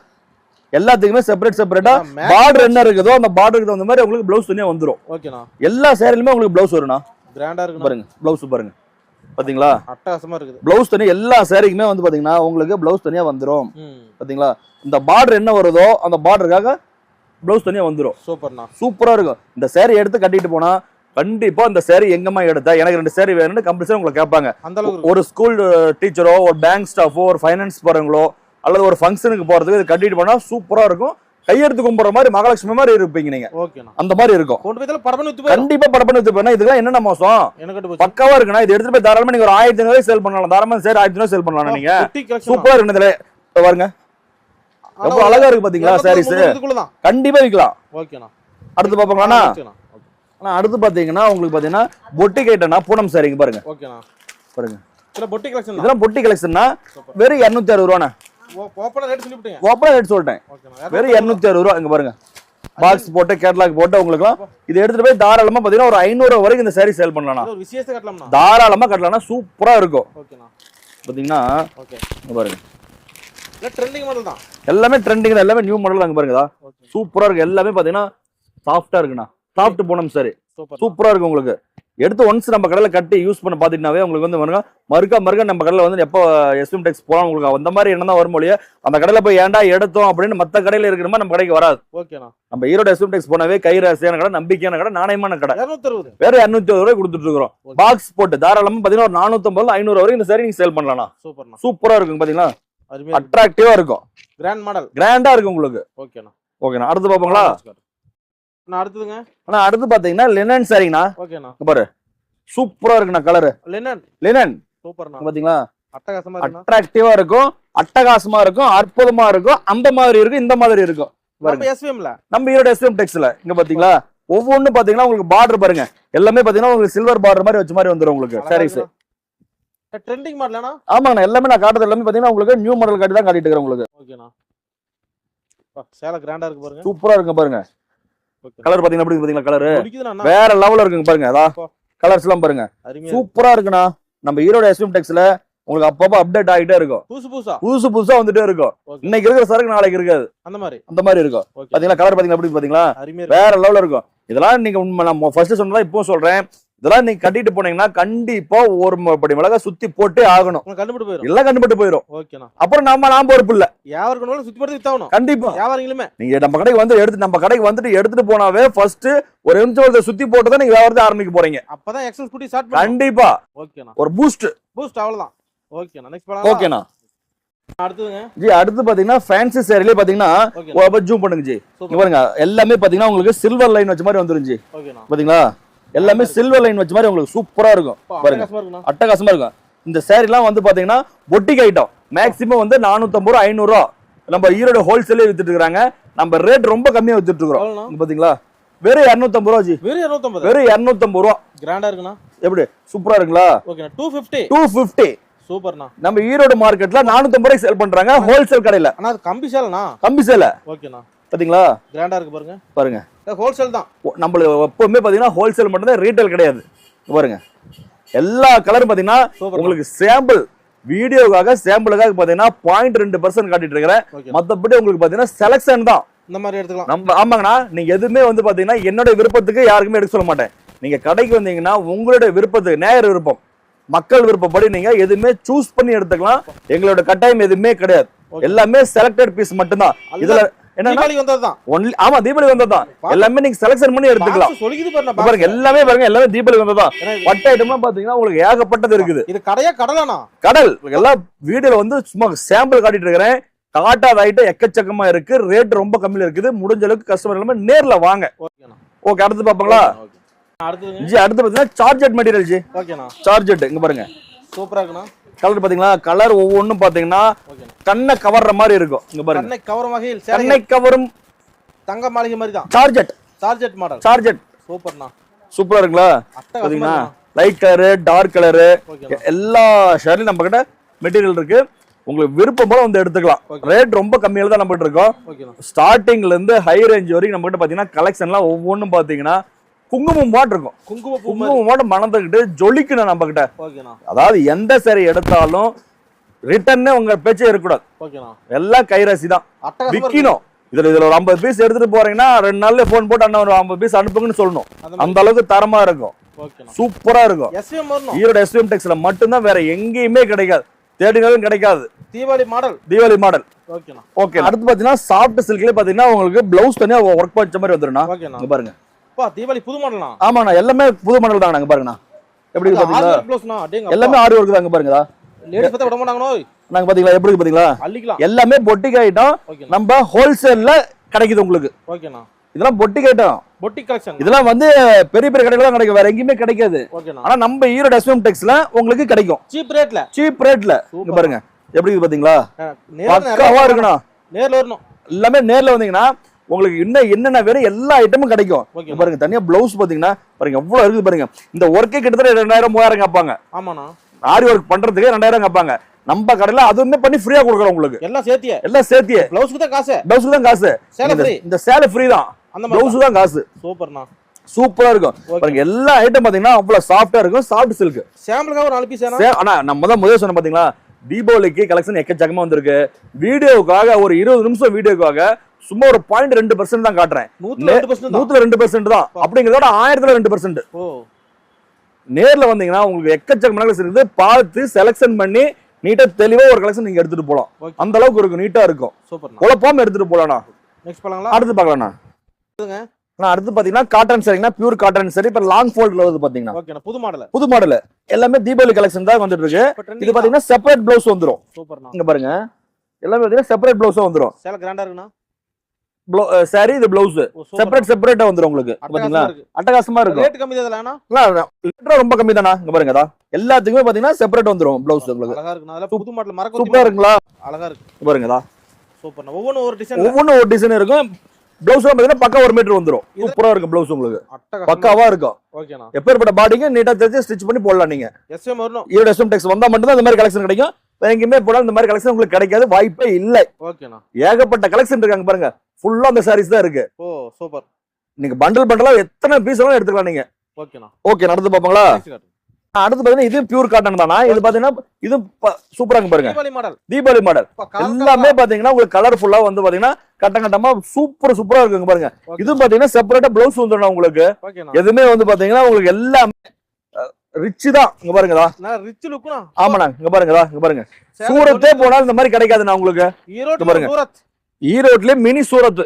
எல்லாத்துக்குமே செப்பரேட் செப்பரேட்டா பார்டர் என்ன இருக்குதோ அந்த பார்டருக்கு தகுந்த மாதிரி உங்களுக்கு பிளவுஸ் தனியா வந்துரும். ஓகேண்ணா. எல்லா சேரீலுமே உங்களுக்கு பிளவுஸ் வரும்ண்ணா. கிராண்டா இருக்குண்ணா. பாருங்க பிளவுஸ் பாருங்க. பாத்தீங்களா? அட்டகாசமா இருக்குது. பிளவுஸ் தனி எல்லா சேரீக்குமே வந்து பாத்தீங்கன்னா உங்களுக்கு பிளவுஸ் தனியா வந்துரும். ம். பாத்தீங்களா? இந்த பார்டர் என்ன வருதோ அந்த பார்டருக்காக பிளவுஸ் தனியா வந்துரும். சூப்பர்ண்ணா. சூப்பரா இருக்கும். இந்த சேரீ எடுத்து கட்டிட்டு போனா கண்டிப்பா இந்த சேரீ எங்கம்மா எடுத்த? எனக்கு ரெண்டு சேரீ வேணும்னு கம்பல்சரி உங்களை கேட்பாங்க. அந்த. ஒரு ஸ்கூல் டீச்சரோ ஒரு பேங்க் ஸ்டாஃபோ ஒரு ஃபைனான்ஸ் போறவங்களோ அல்லது ஒரு ஃபங்க்ஷனுக்கு போறதுக்கு இது கட்டிட்டு போனா சூப்பரா இருக்கும். கையெடுத்து கும்பிடுற மாதிரி மகாலட்சுமி மாதிரி இருப்பீங்க நீங்க. அந்த மாதிரி இருக்கும். இதெல்லாம் படப்பண்ணி வித்து கண்டிப்பா படப்பண்ணி வச்சு போனா இதுக்கெல்லாம் என்னென்ன மோசம்? பக்காவா இருக்குண்ணா. இது எடுத்துட்டு போய் தாராளமா நீங்க ஒரு ஆயிரத்தி ஐநூறு சேல் பண்ணலாம். தாராளமா சரி ஆயிரத்தி ஐநூறு சேல் பண்ணலாம் நீங்க. சூப்பரா இருக்கு இதுல. இதோ பாருங்க. எவ்வளவு அழகா இருக்கு பாத்தீங்களா சாரீஸ். கண்டிப்பா விற்கலாம் அடுத்து பாப்பாங்களாண்ணா ஓகேண்ணா ஆனா அடுத்து பாத்தீங்கன்னா உங்களுக்கு பாத்தீங்கன்னா பொட்டி கைட்டனா பூனம் சாரிங்க பாருங்க. பாருங்க. இதுல பொட்டி கலெக்ஷன் இதெல்லாம் பொட்டி கலெக்ஷன்னா வெறும் இருநூத்தி அறுபது ரூபாண்ணா. ஓப்பனா ரேட் சொல்லிவிட்டீங்க. ஓப்பனா ரேட் சொல்லிட்டேன். வெறும் இருநூத்தி அறுபது ரூபா. இங்க பாருங்க. பாக்ஸ் போட்டு கேட்லாக் போட்டு உங்களுக்கு இது எடுத்துட்டு போய் தாராளமா பாத்தீங்கன்னா ஒரு ஐநூறு வரைக்கும் இந்த சாரி சேல் பண்ணலாம் விசேஷத்தை கட்டலாம்ண்ணா. தாராளமா கட்டலாம் சூப்பரா இருக்கும். பாத்தீங்கன்னா பாருங்க. இல்ல ட்ரெண்டிங் மாடல் தான். எல்லாமே ட்ரெண்டிங் தான். எல்லாமே நியூ மாடல் அங்க பாருங்கதா சூப்பரா இருக்கு எல்லாமே பாத்தீங்கன்னா சாஃப்டா இருக்குண்ணா. சாஃப்ட் போனம் சாரி சூப்பரா இருக்கு உங்களுக்கு. எடுத்து ஒன்ஸ் நம்ம கடையில கட்டி யூஸ் பண்ண பாத்தீங்கன்னாவே உங்களுக்கு வந்து பாருங்க மறுக்கா மறுக்க நம்ம கடையில வந்து எப்போ எஸ்எம் டெக்ஸ் போலாம் உங்களுக்கு. அந்த மாதிரி என்ன தான் வரும் மொழியே அந்த கடையில போய் ஏன்டா எடுத்தோம் அப்படின்னு மத்த கடையில இருக்கிற மாதிரி நம்ம கடைக்கு வராது. ஓகேண்ணா நம்ம ஈரோடு எஸ்எம் டெக்ஸ் போனாவே கைராசியான கடை நம்பிக்கையான கடை நாணயமான கடை. வேற இரநூத்தி ரூபாய் கொடுத்துட்டு இருக்கிறோம். பாக்ஸ் போட்டு தாராளமா பாத்தீங்கன்னா ஒரு நானூத்தி ஐநூறு வரைக்கும் இந்த சாரி நீங்க சேல் பண்ணலாம் சூப்பரா இருக்கும் பாத்தீங்களா? அருமையா அட்ராக்டிவா இருக்கும். கிராண்ட் மாடல் கிராண்டா இருக்கும் உங்களுக்கு. ஓகேண்ணா ஓகேண்ணா அடுத்து பாப்போங்களா நான் அடுத்ததுங்க. ஆனா அடுத்து பாத்தீங்கன்னா லினன் சாரிங்கண்ணா ஓகேண்ணா. பாரு. சூப்பரா இருக்குண்ணா கலரு லெனன் லினன் சூப்பர்ண்ணா. பாத்தீங்களா? அட்டகாசமா அட்ராக்டிவா இருக்கும் அட்டகாசமா இருக்கும் அற்புதமா இருக்கும் அந்த மாதிரி இருக்கும் இந்த மாதிரி இருக்கும். நம்ம எஸ்விஎம்ல நம்ம ஈரோடு எஸ்எம் டெக்ஸ்ல இங்க பாத்தீங்களா? ஒவ்வொன்றும் பாத்தீங்கன்னா உங்களுக்கு பார்டர் பாருங்க. எல்லாமே பாத்தீங்கன்னா உங்களுக்கு சில்வர் பார்டர் மாதிரி வச்ச மாதிரி வந்துரும் உங்களுக்கு. சாரீஸ் ட்ரெண்டிங் மாடலண்ணா ஆமாங்கண்ணா எல்லாமே நான் காட்டுறது எல்லாமே பாத்தீங்கன்னா உங்களுக்கு நியூ மாடல் காட்டி தான் காட்டிட்டு இருக்கிறேன் உங்களுக்கு. ஓகேண்ணா. சேலை கிராண்டா இருக்கு பாருங்க. சூப்பரா இருக்கும் பாருங்க. கலர் பாத்தீங்கன்னா எப்படி பாத்தீங்களா கலர் வேற லெவல்ல இருக்குங்க பாருங்க. அதா அப்பா. கலர்ஸ் எல்லாம் பாருங்க. சூப்பரா இருக்குண்ணா. நம்ம ஈரோடு எஸ்எம் டெக்ஸ்ல உங்களுக்கு அப்பப்போ அப்டேட் ஆகிட்டே இருக்கும். புதுசு புதுசா? புதுசு புதுசா வந்துட்டே இருக்கும். இன்னைக்கு இருக்கிற சரக்கு நாளைக்கு இருக்காது. அந்த மாதிரி. அந்த மாதிரி இருக்கும். பாத்தீங்களா கலர் பாத்தீங்களா எப்படி பாத்தீங்களா? வேற லெவல்ல இருக்கும். இதெல்லாம் நீங்க உண்மை நான் ஃபர்ஸ்ட் சொன்னதா இப்போ சொல்றேன். இதெல்லாம் நீங்க கட்டிட்டு போனீங்கன்னா கண்டிப்பா ஒரு படி மிளகா சுத்தி போட்டே ஆகணும். உங்களுக்கு கண்டுபிடி போயிடும் எல்லாம் கண்டுபட்டு போயிடும் ஓகேண்ணா அப்புறம் நம்ம நாம பொறுப்பு இல்ல வியாபாரம் சுத்தி படுத்து வித்தாகணும். கண்டிப்பா. வியாபாரிங்களுமே நீங்க நம்ம கடைக்கு வந்து எடுத்து நம்ம கடைக்கு வந்துட்டு எடுத்துட்டு போனாவே ஃபர்ஸ்ட் ஒரு நிமிஷம் சுத்தி போட்டு தான் நீங்க வியாபாரத்தை ஆரம்பிக்க போறீங்க. அப்பதான் எக்ஸல் ஸ்கூட்டி ஸ்டார்ட் கண்டிப்பா. ஓகேண்ணா ஒரு பூஸ்ட் பூஸ்ட் அவ்வளவுதான். ஓகேண்ணா நெக்ஸ்ட் ஓகேண்ணா ஜி அடுத்து பாத்தீங்கன்னா ஃபேன்சி சேரிலே பாத்தீங்கன்னா ஜூம் பண்ணுங்க ஜி. பாருங்க எல்லாமே பாத்தீங்கன்னா உங்களுக்கு சில்வர் லைன் வச்ச மாதிரி வந்துரும் ஜி. பாத்தீங்களா? எல்லாமே சில்வர் லைன் வச்ச மாதிரி உங்களுக்கு சூப்பரா இருக்கும். பாருங்க. அட்டகாசமா இருக்கும். இந்த சேரீலாம் வந்து பாத்தீங்கன்னா பொட்டிக் ஐட்டம் மேக்ஸிமம் வந்து நானூத்தம்பது ரூபா ஐநூறு ரூபா. நம்ம ஈரோடு ஹோல்சேலே வித்துட்டு இருக்காங்க. நம்ம ரேட் ரொம்ப கம்மியா வித்துட்டு இருக்கிறோம். பாத்தீங்களா? வெறும் இரநூத்தம்பது ரூபா ஜி. வெறும் இருநூத்தம்பது? வெறும் இரநூத்தம்பது ரூபா. கிராண்டா இருக்குண்ணா. எப்படி? சூப்பரா இருக்குங்களா? ஓகேண்ணா. டூ ஃபிஃப்டி டூ பிப்டி சூப்பர்ண்ணா. நம்ம ஈரோடு மார்க்கெட்ல நானூத்தம்பது ரூபாய்க்கு சேல் பண்றாங்க ஹோல்சேல் கடையில. அது கம்பி சேலண்ணா கம்பி சேல ஓகேண்ணா. பாத்தீங்களா? கிராண்டா இருக்கு பாருங்க. பாருங்க. ஹோல்சேல் தான். நம்மளுக்கு எப்பவுமே பாத்தீங்கன்னா ஹோல்சேல் மட்டும் தான் ரீட்டைல் கிடையாது. பாருங்க. எல்லா கலரும் பாத்தீங்கன்னா சூப்பர் உங்களுக்கு சாம்பிள் வீடியோக்காக சாம்பிளுக்காக பாத்தீங்கன்னா பாயிண்ட் ரெண்டு பர்சன்ட் காட்டிட்டு இருக்கிறேன். மத்தபடி உங்களுக்கு பாத்தீங்கன்னா செலக்ஷன் தான். இந்த மாதிரி எடுத்துக்கலாம். நம்ம ஆமாங்கண்ணா நீங்க எதுவுமே வந்து பாத்தீங்கன்னா என்னோட விருப்பத்துக்கு யாருக்குமே எடுக்க சொல்ல மாட்டேன். நீங்க கடைக்கு வந்தீங்கன்னா உங்களுடைய விருப்பத்துக்கு நேர விருப்பம். மக்கள் விருப்பப்படி நீங்க எதுவுமே சூஸ் பண்ணி எடுத்துக்கலாம். எங்களோட கட்டாயம் எதுவுமே கிடையாது. எல்லாமே செலக்டட் பீஸ் மட்டும்தான். இதுல தீபாவளி வந்ததுதான். ஒன்லி ஆமா தீபாவளி வந்ததுதான். எல்லாமே நீங்க செலக்ஷன் பண்ணி எடுத்துக்கலாம். சொல்லிக்குது பாருங்க. எல்லாமே பாருங்க எல்லாமே தீபாவளி வந்ததுதான். பட்ட ஐட்டம்லாம் பாத்தீங்கன்னா உங்களுக்கு ஏகப்பட்டது இருக்குது. இது கடையா கடலாண்ணா? கடல் எல்லாம் வீடியோல வந்து சும்மா சாம்பிள் காட்டிட்டு இருக்கிறேன். காட்டாத ஐட்டம் எக்கச்சக்கமா இருக்கு. ரேட் ரொம்ப கம்மியில இருக்குது. முடிஞ்ச அளவுக்கு கஸ்டமர் எல்லாமே நேர்ல வாங்க. ஓகே. அடுத்து பாப்பாங்களா ஜி அடுத்து பாத்தீங்கன்னா சார்ஜெட் மெட்டீரியல் ஜி. ஓகேண்ணா. சார்ஜெட் இங்க பாருங்க. சூப்பரா இருக்குண்ணா. கலர் பாத்தீங்களா? கலர் ஒவ்வொன்றும் பாத்தீங்கன்னா கண்ணை கவர்ற மாதிரி இருக்கும். இங்க பாருங்க. கண்ணை கவரும் வகையில் கண்ணை கவரும் தங்க மாளிகை மாதிரி தான். சார்ஜெட் சார்ஜெட் மாடல் சார்ஜெட் சூப்பர்ண்ணா சூப்பரா இருக்குங்களா? பாத்தீங்கன்னா. லைட் கலரு டார்க் கலரு எல்லா ஷேர்லயும் நம்ம கிட்ட மெட்டீரியல் இருக்கு. உங்களுக்கு விருப்பம் போல வந்து எடுத்துக்கலாம். ரேட் ரொம்ப கம்மியில தான் நம்ம இருக்கோம். ஸ்டார்டிங்ல இருந்து ஹை ரேஞ்ச் வரைக்கும் நம்ம கிட்ட பாத்தீங்கன்னா கலெக்ஷன்லாம் ஒவ்வொன்றும் பாத்தீங்கன்னா குங்குமம் போட்டு இருக்கும் குங்குமம் போட்டு மணந்துக்கிட்டு ஜொலிக்கணும் நம்ம கிட்ட அதாவது எந்த சரி எடுத்தாலும் ரிட்டர்னே உங்க பேச்சே இருக்கக்கூடாது. எல்லாம் கைராசி தான். விக்கணும். இதுல இதுல ஒரு ஐம்பது பீஸ் எடுத்துட்டு போறீங்கன்னா ரெண்டு நாள்ல போன் போட்டு அண்ணா ஒரு ஐம்பது பீஸ் அனுப்புங்கன்னு சொல்லணும். அந்த அளவுக்கு தரமா இருக்கும். சூப்பரா இருக்கும். ஈரோடு எஸ்பிஎம் டெக்ஸ்ல மட்டும்தான் வேற எங்கேயுமே கிடைக்காது. தேடினாலும் கிடைக்காது. Deepavali model? Deepavali model. Okay அடுத்து பாத்தீங்கன்னா சாஃப்ட் சில்க்ல பாத்தீங்கன்னா உங்களுக்கு பிளவுஸ் தனியா ஒர்க் பண்ண மாதிரி இங்க பாருங்க. அப்பா தீபாவளி புது மாடல்ண்ணா ஆமாண்ணா எல்லாமே புது மாடல் தாங்க பாருங்கண்ணா. எப்படி இருக்கு பாத்தீங்களா? ப்ளவுஸ்ண்ணா அப்படிங்க எல்லாமே ஆரி ஒர்க் தாங்க பாருங்கடா. பத்த விட நாங்க பாத்தீங்களா எப்படி பாத்தீங்களா? அள்ளிக்கலாம். எல்லாமே பொட்டிக் ஐட்டம் நம்ம ஹோல்சேல்ல கிடைக்குது உங்களுக்கு. ஓகேண்ணா. இதெல்லாம் பொட்டிக் ஐட்டம் கலெக்ஷன் இதெல்லாம் வந்து பெரிய பெரிய கடையில தான் கிடைக்கும் வேற எங்கேயுமே கிடைக்காது. ஆனா நம்ம ஈரோடு எஸ்எம் டெக்ஸ்ல உங்களுக்கு கிடைக்கும். சீப் ரேட்ல சீப் ரேட்ல இங்க. பாருங்க. எப்படி இருக்கு பாத்தீங்களா? பக்காவா இருக்கணும். நேர்ல வரணும். எல்லாமே நேர்ல வந்தீங்கன்னா உங்களுக்கு இன்னும் என்னென்ன வேணும் எல்லா ஐட்டமும் கிடைக்கும். பாருங்க தனியா பிளவுஸ் பாத்தீங்கன்னா பாருங்க எவ்வளவு இருக்குது பாருங்க. இந்த ஒர்க்கே கிட்டத்தட்ட ரெண்டாயிரம் மூவாயிரம் கேட்பாங்க. ஆமாண்ணா. ஆரி ஒர்க் பண்றதுக்கு ரெண்டாயிரம் கேட்பாங்க. நம்ம கடையில அதுவுமே பண்ணி ஃப்ரீயா கொடுக்குறோம் உங்களுக்கு. எல்லாம் சேர்த்தியே. எல்லாம் சேர்த்தியே. பிளவுஸ்க்கு தான் காசு. பிளவுஸ்க்கு தான் காசு. இந்த- சேலை ஃப்ரீ தான். அந்த பிளவுஸ் தான் காசு. சூப்பர்ண்ணா. சூப்பரா இருக்கும். பாருங்க எல்லா ஐட்டம் பாத்தீங்கன்னா அவ்வளவு சாஃப்டா இருக்கும். சாஃப்ட் சில்க் சாம்பிளுக்காக ஒரு நாலு பீஸ் ஆனா நம்ம தான் முதல் சொன்ன பாத்தீங்களா தீபாவளிக்கு கலெக்ஷன் எக்கச்சக்கமா வந்திருக்கு. வீடியோவுக்காக ஒரு இருபது நிமிஷம் வீடியோக்காக சும்மா ஒரு பாயிண்ட் ரெண்டு பர்சன்ட் தான் காட்டுறேன். நூத்துல ரெண்டு பர்சன்ட் தான். அப்படிங்கிறதோட ஆயிரத்துல ரெண்டு பர்சன்ட் நேர்ல வந்தீங்கன்னா உங்களுக்கு எக்கச்சக்கமான கலெக்ஷன் இருக்குது. பார்த்து செலக்ஷன் பண்ணி நீட்டா தெளிவா ஒரு கலெக்ஷன் நீங்க எடுத்துட்டு போலாம். அந்த அளவுக்கு இருக்கும் நீட்டா இருக்கும். குழப்பாம எடுத்துட்டு நெக்ஸ்ட் போலாங்களா அடுத்து பார்க்கலாம்ண்ணா. அடுத்துங்க. நான் அடுத்து பாத்தீங்கன்னா காட்டன் சரிங்கண்ணா பியூர் காட்டன் சரி இப்ப லாங் ஃபோல்ட்ல வருது பாத்தீங்கன்னா. புது மாடல் புது மாடல் எல்லாமே தீபாவளி கலெக்ஷன் தான் வந்துட்டு இருக்கு இது பாத்தீங்கன்னா செப்பரேட் பிளவுஸ் வந்துரும். சூப்பர்ண்ணா இங்க பாருங்க. எல்லாமே பாத்தீங்கன்னா செப்பரேட் பிளவுஸா வந்துரும். சேலை கிராண்டா இருக்குண்ணா? சாரி இது பிளவுஸ் சூப்பர். செப்பரேட் செப்பரேட்டா வந்துரும் உங்களுக்கு. பாத்தீங்களா அட்டகாசமா இருக்கு. அட்டகாசமா இருக்கும். ரேட் கம்மி தான் ரொம்ப கம்மி தானா இங்க பாருங்க அதா எல்லாத்துக்குமே பாத்தீங்கன்னா செப்பரேட் வந்துரும் பிளவுஸ் உங்களுக்கு. அழகா புது மாடல் மறக்க சூப்பரா இருக்குங்களா? அழகா இருக்கு. இங்க பாருங்க அதா சூப்பர்ண்ணா ஒவ்வொன்றும் ஒரு டிசைன் ஒவ்வொன்றும் ஒரு டிசைன் இருக்கும். பிளவுஸ் பாத்தீங்கன்னா பக்கா ஒரு மீட்டர் வந்துரும். சூப்பரா இருக்கும் பிளவுஸ் உங்களுக்கு. பக்காவா இருக்கும். ஓகேண்ணா. எப்பேற்பட்ட பாடிங்க நீட்டா தைச்சு ஸ்டிச் பண்ணி போடலாம் நீங்க. எஸ்எம் வரணும். ஈரோடு எஸ்எம் டெக்ஸ் வந்தா மட்டும் தான் இந்த மாதிரி கலெக்ஷன் கிடைக்கும். எங்கேயுமே போனாலும் இந்த மாதிரி கலெக்ஷன் உங்களுக்கு கிடைக்காது. வாய்ப்பே இல்லை. ஓகேண்ணா. ஏகப்பட்ட கலெக்ஷன் இருக்காங்க பாருங்க. ஃபுல்லா அந்த சாரீஸ் தான் இருக்கு. ஓ சூப்பர் நீங்க பண்டல் பண்டலா எத்தனை பீஸ் வேணாலும் எடுத்துக்கலாம் நீங்க. ஓகேண்ணா. ஓகே நடந்து பாப்பாங்களா. அடுத்து பாத்தீங்கன்னா இது பியூர் காட்டன் தானா? இது பாத்தீங்கன்னா இது சூப்பரா இருக்கு பாருங்க. தீபாவளி மாடல் எல்லாமே பாத்தீங்களா உங்களுக்கு கலர்ஃபுல்லா வந்து பாத்தீங்கன்னா கட்டம் கட்டமா சூப்பர் சூப்பரா இருக்குங்க பாருங்க. இது பாத்தீங்கன்னா செப்பரேட்டா பிளவுஸ் வந்துடும் உங்களுக்கு. எதுவுமே வந்து பாத்தீங்கன்னா உங்களுக்கு எல்லாமே ரிச் தான். இங்க பாருங்கதா நான் ரிச் இங்க இங்க பாருங்க. சூரத்தே போனாலும் இந்த மாதிரி கிடைக்காதுண்ணா உங்களுக்கு. ஈரோடு பாருங்க. சூரத். ஈரோட்லயே மினி சூரத்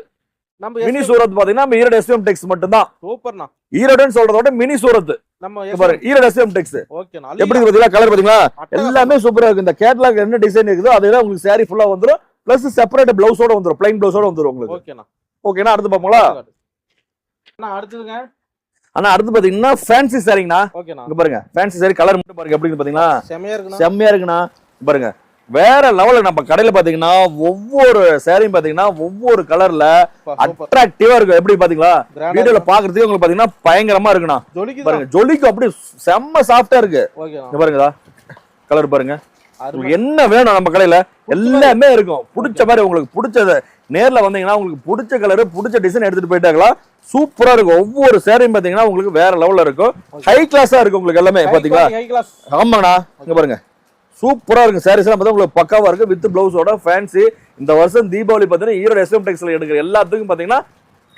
நம்ம மினி சூரத் பாத்தீங்கன்னா நம்ம ஈரோடு எஸ்எம் டெக்ஸ் மட்டும்தான். சூப்பர்ண்ணா. ஈரோடுன்னு சொல்றத விட மினி சூரத் நம்ம ஈரோடு எஸ்எம் டெக்ஸ் ஓகேண்ணா எப்படி பாத்தீங்களா கலர் பாத்தீங்களா. எல்லாமே சூப்பரா இருக்கு. இந்த கேட்லாக் என்ன டிசைன் இருக்குதோ அதெல்லாம் உங்களுக்கு saree ஃபுல்லா வந்துரும். பிளஸ் செப்பரேட் பிளவுஸோட வந்துரும். பிளைன் பிளவுஸோட வந்துரும் உங்களுக்கு. ஓகேண்ணா. ஓகேனா அடுத்து பாப்போங்களா அண்ணா அடுத்ததுங்க. ஆனா அடுத்து பாத்தீங்கன்னா ஃபேன்சி சாரிங்கண்ணா ஓகேண்ணா. இங்க பாருங்க ஃபேன்சி சாரி கலர் மட்டும் பாருங்க. எப்படி இருக்கு பாத்தீங்களா? செமையா இருக்குண்ணா. செம்மையா இருக்குண்ணா. பாருங்க. வேற லெவல்ல நம்ம கடையில பாத்தீங்கன்னா ஒவ்வொரு சாரியும் பாத்தீங்கன்னா ஒவ்வொரு கலர்ல அட்ராக்டிவா இருக்கும். எப்படி பாத்தீங்களா? வீடியோல பாக்குறதுக்கு உங்களுக்கு பாத்தீங்கன்னா பயங்கரமா இருக்குண்ணா. பாருங்க ஜொலிக்கும் அப்படி செம்ம சாஃப்டா இருக்கு. பாருங்கதா கலர் பாருங்க. உங்களுக்கு என்ன வேணும் நம்ம கடையில? எல்லாமே இருக்கும். பிடிச்ச மாதிரி உங்களுக்கு பிடிச்சத நேர்ல வந்தீங்கன்னா உங்களுக்கு பிடிச்ச கலர் பிடிச்ச டிசைன் எடுத்துட்டு போயிட்டாங்களா சூப்பரா இருக்கும். ஒவ்வொரு சேரையும் பாத்தீங்கன்னா உங்களுக்கு வேற லெவல்ல இருக்கும். ஹை கிளாஸா இருக்கும் உங்களுக்கு எல்லாமே பாத்தீங்களா? ஆமாங்கண்ணா இங்க பாருங்க. சூப்பரா இருக்கும் சாரீஸ் எல்லாம் பார்த்தா உங்களுக்கு பக்காவா இருக்கு. வித் பிளவுஸோட ஃபேன்சி இந்த வருஷம் தீபாவளி பாத்தீங்கன்னா ஈரோடு எஸ்எம் டெக்ஸ்ல எடுக்கிற எல்லாத்துக்கும் பாத்தீங்கன்னா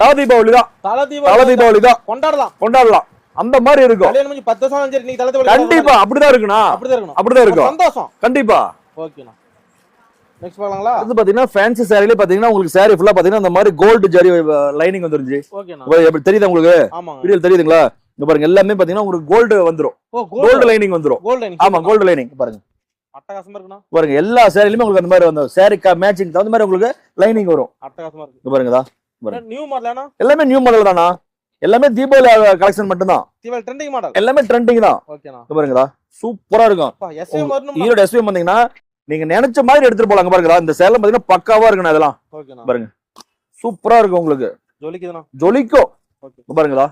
தல தீபாவளி தான். தல தீபாவளி தான். கொண்டாடலாம். கொண்டாடலாம். அந்த மாதிரி இருக்கும். பத்து வருஷம் கண்டிப்பா. அப்படிதான் இருக்குண்ணா. அப்படிதான் இருக்கும். சந்தோஷம். கண்டிப்பா. ஓகேண்ணா. நெக்ஸ்ட் பார்க்கலாங்களா? அது பாத்தீங்கன்னா ஃபேன்சி சாரிலே பாத்தீங்கன்னா உங்களுக்கு சாரி ஃபுல்லா பாத்தீங்கன்னா இந்த மாதிரி கோல்டு ஜரி லைனிங் வந்துருச்சு ஓகேண்ணா. தெரியுதா உங்களுக்கு? வீடியோ தெரியுதுங்களா? பாருங்க எல்லாமே பாத்தீங்கன்னா உங்களுக்கு கோல்டு வந்துரும். கோல்டு லைனிங் வந்துரும். ஆமா கோல்டு லைனிங் பாருங்க. பாருங்க எல்லா சாரிலுமே உங்களுக்கு அந்த மாதிரி வந்து சாரிக்கா மேட்சிங் தகுந்த மாதிரி உங்களுக்கு லைனிங் வரும். அட்டகாசமா இருக்கு. பாருங்கதா பாருங்க. நியூ எல்லாமே நியூ மாடல் தானா எல்லாமே தீபாவளி கலெக்ஷன் மட்டும்தான். தீபாவளி ட்ரெண்டிங் மாடல் எல்லாமே ட்ரெண்டிங் தான். ஓகேண்ணா பாருங்கடா சூப்பரா இருக்கும். ஈரோட எஸ்பிஎம் வந்தீங்கன்னா நீங்க நினைச்ச மாதிரி எடுத்துட்டு போலாங்க பாருங்கடா இந்த சேலம் பாத்தீங்கன்னா பக்காவா இருக்கணும் அதெல்லாம் பாருங்க. சூப்பரா இருக்கும் உங்களுக்கு. ஜொலிக்குதுண்ணா. ஜொலிக்கும். பாருங்கடா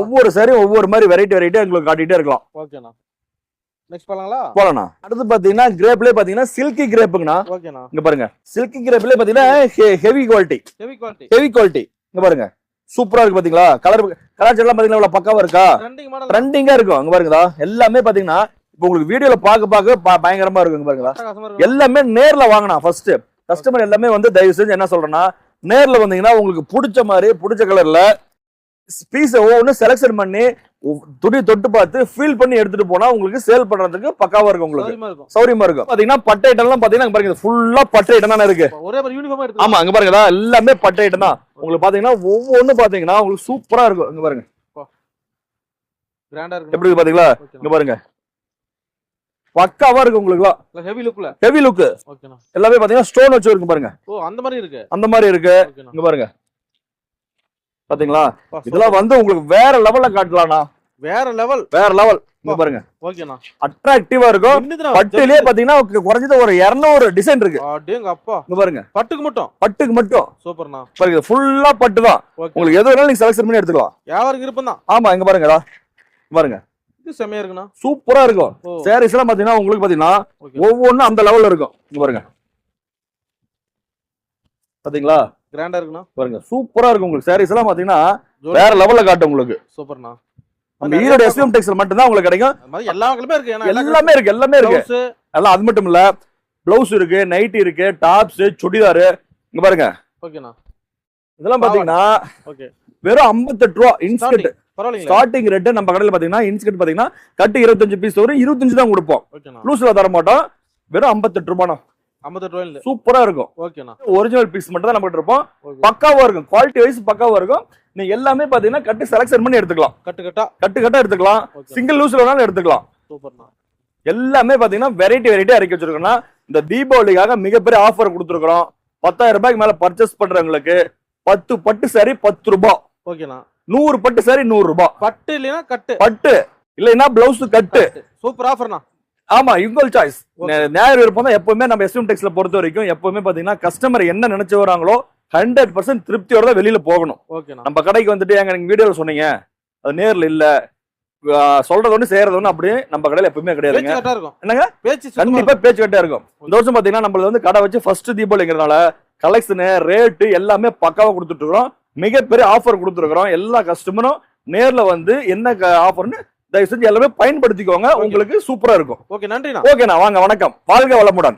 ஒவ்வொரு சாரியும் ஒவ்வொரு மாதிரி வெரைட்டி வெரைட்டியா உங்களுக்கு காட்டிட்டே இருக்கலாம். ஓகேண்ணா நெக்ஸ்ட் பார்க்கலாங்களா போலண்ணா அடுத்து பாத்தீங்கன்னா கிரேப்லயே பாத்தீங்கன்னா சில்கி கிரேப்புங்கண்ணா ஓகேண்ணா இங்க பாருங்க. சில்கி கிரேப்லயே பாத்தீங்கன்னா heavy quality heavy quality heavy quality இங்க பாருங்க. சூப்பரா இருக்கு பாத்தீங்களா கலர் கலாச்சாரம் எல்லாம் பாத்தீங்களா இவ்வளவு பக்காவா இருக்கா? ட்ரெண்டிங்கா இருக்கும். அங்க பாருங்கதா எல்லாமே பாத்தீங்கன்னா இப்போ உங்களுக்கு வீடியோல பாக்க பாக்க பயங்கரமா இருக்கும் இருக்கும். எல்லாமே நேர்ல வாங்கணும் ஃபர்ஸ்ட் கஸ்டமர் எல்லாமே வந்து தயவு செஞ்சு என்ன சொல்றேன்னா நேர்ல வந்தீங்கன்னா உங்களுக்கு பிடிச்ச மாதிரி பிடிச்ச கலர்ல பீஸை ஒவ்வொன்று செலக்ஷன் பண்ணி துணி தொட்டு பார்த்து ஃபீல் பண்ணி எடுத்துட்டு போனா உங்களுக்கு சேல் பண்றதுக்கு பக்காவா இருக்கும் உங்களுக்கு. சௌரியமா இருக்கும். பாத்தீங்கன்னா பட்டை ஐட்டம்லாம் பாத்தீங்கன்னா இங்க பாருங்க ஃபுல்லா பட்டை ஐட்டம் தானே இருக்கு. ஒரே யூனிஃபார்மா ஆமா அங்க பாருங்கதா எல்லாமே பட்டை ஐட்டம் தான். உங்களுக்கு பாத்தீங்கன்னா ஒவ்வொன்றும் பாத்தீங்கன்னா உங்களுக்கு சூப்பரா இருக்கும். இங்க பாருங்க. கிராண்டா இருக்கு எப்படி இருக்கு பாத்தீங்களா? இங்க பாருங்க. பக்காவா இருக்கு உங்களுக்கு ஹெவி லுக்ல ஹெவி லுக் எல்லாமே பாத்தீங்கன்னா ஸ்டோன் வச்சு இருக்கு பாருங்க. அந்த மாதிரி இருக்கு. அந்த மாதிரி இருக்கு. இங்க பாருங்க. பாத்தீங்களா? இதெல்லாம் வந்து உங்களுக்கு வேற லெவல்ல காட்டலாம்ண்ணா. வேற லெவல் வேற லெவல் இங்க பாருங்க. ஓகேண்ணா. அட்ராக்டிவா இருக்கும். பட்டுலயே பாத்தீங்கன்னா குறைஞ்சது ஒரு 200 டிசைன் இருக்கு. அப்பா. இங்க பாருங்க. பட்டுக்கு மட்டும்? பட்டுக்கு மட்டும். சூப்பர்ண்ணா. பாருங்க ஃபுல்லா பட்டு தான். உங்களுக்கு எது வேணாலும் நீங்க செலக்ஷன் பண்ணி எடுத்துக்கலாம். வியாபாரம் விருப்பம் தான்? ஆமா இங்க பாருங்கடா பாருங்க. இது செமையா இருக்குண்ணா. சூப்பரா இருக்கும். சாரீஸ் எல்லாம் பாத்தீங்கன்னா உங்களுக்கு பாத்தீங்கன்னா ஒவ்வொன்றும் அந்த லெவல்ல இருக்கும். இங்க பாருங்க. பாத்தீங்களா? கிராண்டா இருக்குண்ணா. பாருங்க சூப்பரா இருக்கும் உங்களுக்கு. சாரீஸ் எல்லாம் பாத்தீங்கன்னா. வேற லெவல்ல காட்டும் உங்களுக்கு. சூப்பர்ண்ணா நம்ம ஈரோடு எஸ்எம் டெக்ஸ்டைல் மட்டும் தான் உங்களுக்கு கிடைக்கும். அது மாதிரி எல்லா கிளமே இருக்கு. எல்லாமே இருக்கு எல்லாமே இருக்கு. எல்லாம் அது மட்டும் இல்ல பிளவுஸ் இருக்கு நைட்டி இருக்கு டாப்ஸ் சுடிதார். இங்க பாருங்க. ஓகேண்ணா இதெல்லாம் பாத்தீங்கன்னா ஓகே வெறும் 58 ரூபா இன்ஸ்கட் ஸ்டார்டிங் ரேட் நம்ம கடையில பாத்தீங்கன்னா இன்ஸ்கட் பாத்தீங்கன்னா கட்டு இருபத்தஞ்சு பீஸ் வரும் இருபத்தஞ்சு தான் கொடுப்போம். லூஸ்ல தர மாட்டோம் வெறும் 58 ரூபாய் ஐம்பத்தெட்டு ரூபாயில சூப்பரா இருக்கும். ஓகேண்ணா ஒரிஜினல் பீஸ் மட்டும் தான் நம்ம இருப்போம் பக்காவா இருக்கும். குவாலிட்டி வைஸ் பக்காவா இருக்கும். நீங்க எல்லாமே பாத்தீங்கன்னா கட்டு செலக்ஷன் பண்ணி எடுத்துக்கலாம். கட்டு கட்டா கட்டு கட்டா எடுத்துக்கலாம். சிங்கிள் லூஸ்ல வேணாலும் எடுத்துக்கலாம். சூப்பர்ண்ணா. எல்லாமே பாத்தீங்கன்னா வெரைட்டி வெரைட்டி இறக்கி வச்சிருக்கோம்னா இந்த தீபாவளிக்காக மிகப்பெரிய ஆஃபர் கொடுத்துருக்கோம் பத்தாயிரம் ரூபாய்க்கு மேல பர்ச்சேஸ் பண்றவங்களுக்கு பத்து பட்டு சாரி பத்து ரூபாய் ஓகேண்ணா நூறு பட்டு சாரி நூறு ரூபாய் பட்டு இல்லைன்னா கட்டு பட்டு. இல்லைன்னா பிளவுஸ் கட்டு சூப்பர் ஆஃபர்ண்ணா ஆமா உங்கள் சாய்ஸ். நேர் விருப்பம் தான் எப்பவுமே நம்ம எஸ்எம் டெக்ஸ்ல பொறுத்த வரைக்கும் எப்பவுமே பாத்தீங்கன்னா கஸ்டமர் என்ன நினைச்சு வராங்களோ ஹண்ட்ரட் பர்சன்ட் திருப்தியோட தான் வெளியில போகணும். நம்ம கடைக்கு வந்துட்டு எங்க நீங்க வீடியோல சொன்னீங்க. அது நேர்ல இல்ல. சொல்றது ஒண்ணு செய்யறது ஒண்ணு அப்படியே நம்ம கடையில எப்பவுமே கிடையாதுங்க. என்னங்க? பேச்சு கண்டிப்பா பேச்சு கட்டா இருக்கும். இந்த வருஷம் பாத்தீங்கன்னா நம்மள வந்து கடை வச்சு ஃபர்ஸ்ட் தீபாவளிங்கிறதுனால கலெக்ஷனு ரேட்டு எல்லாமே பக்காவா கொடுத்துட்டு இருக்கிறோம். மிகப்பெரிய ஆஃபர் கொடுத்துருக்கிறோம். எல்லா கஸ்டமரும் நேர்ல வந்து என்ன ஆஃபர்னு தயவு செஞ்சு எல்லாமே பயன்படுத்திக்கோங்க. உங்களுக்கு சூப்பரா இருக்கும். ஓகே நன்றிண்ணா. ஓகேண்ணா வாங்க வணக்கம். வாழ்க வளமுடன்.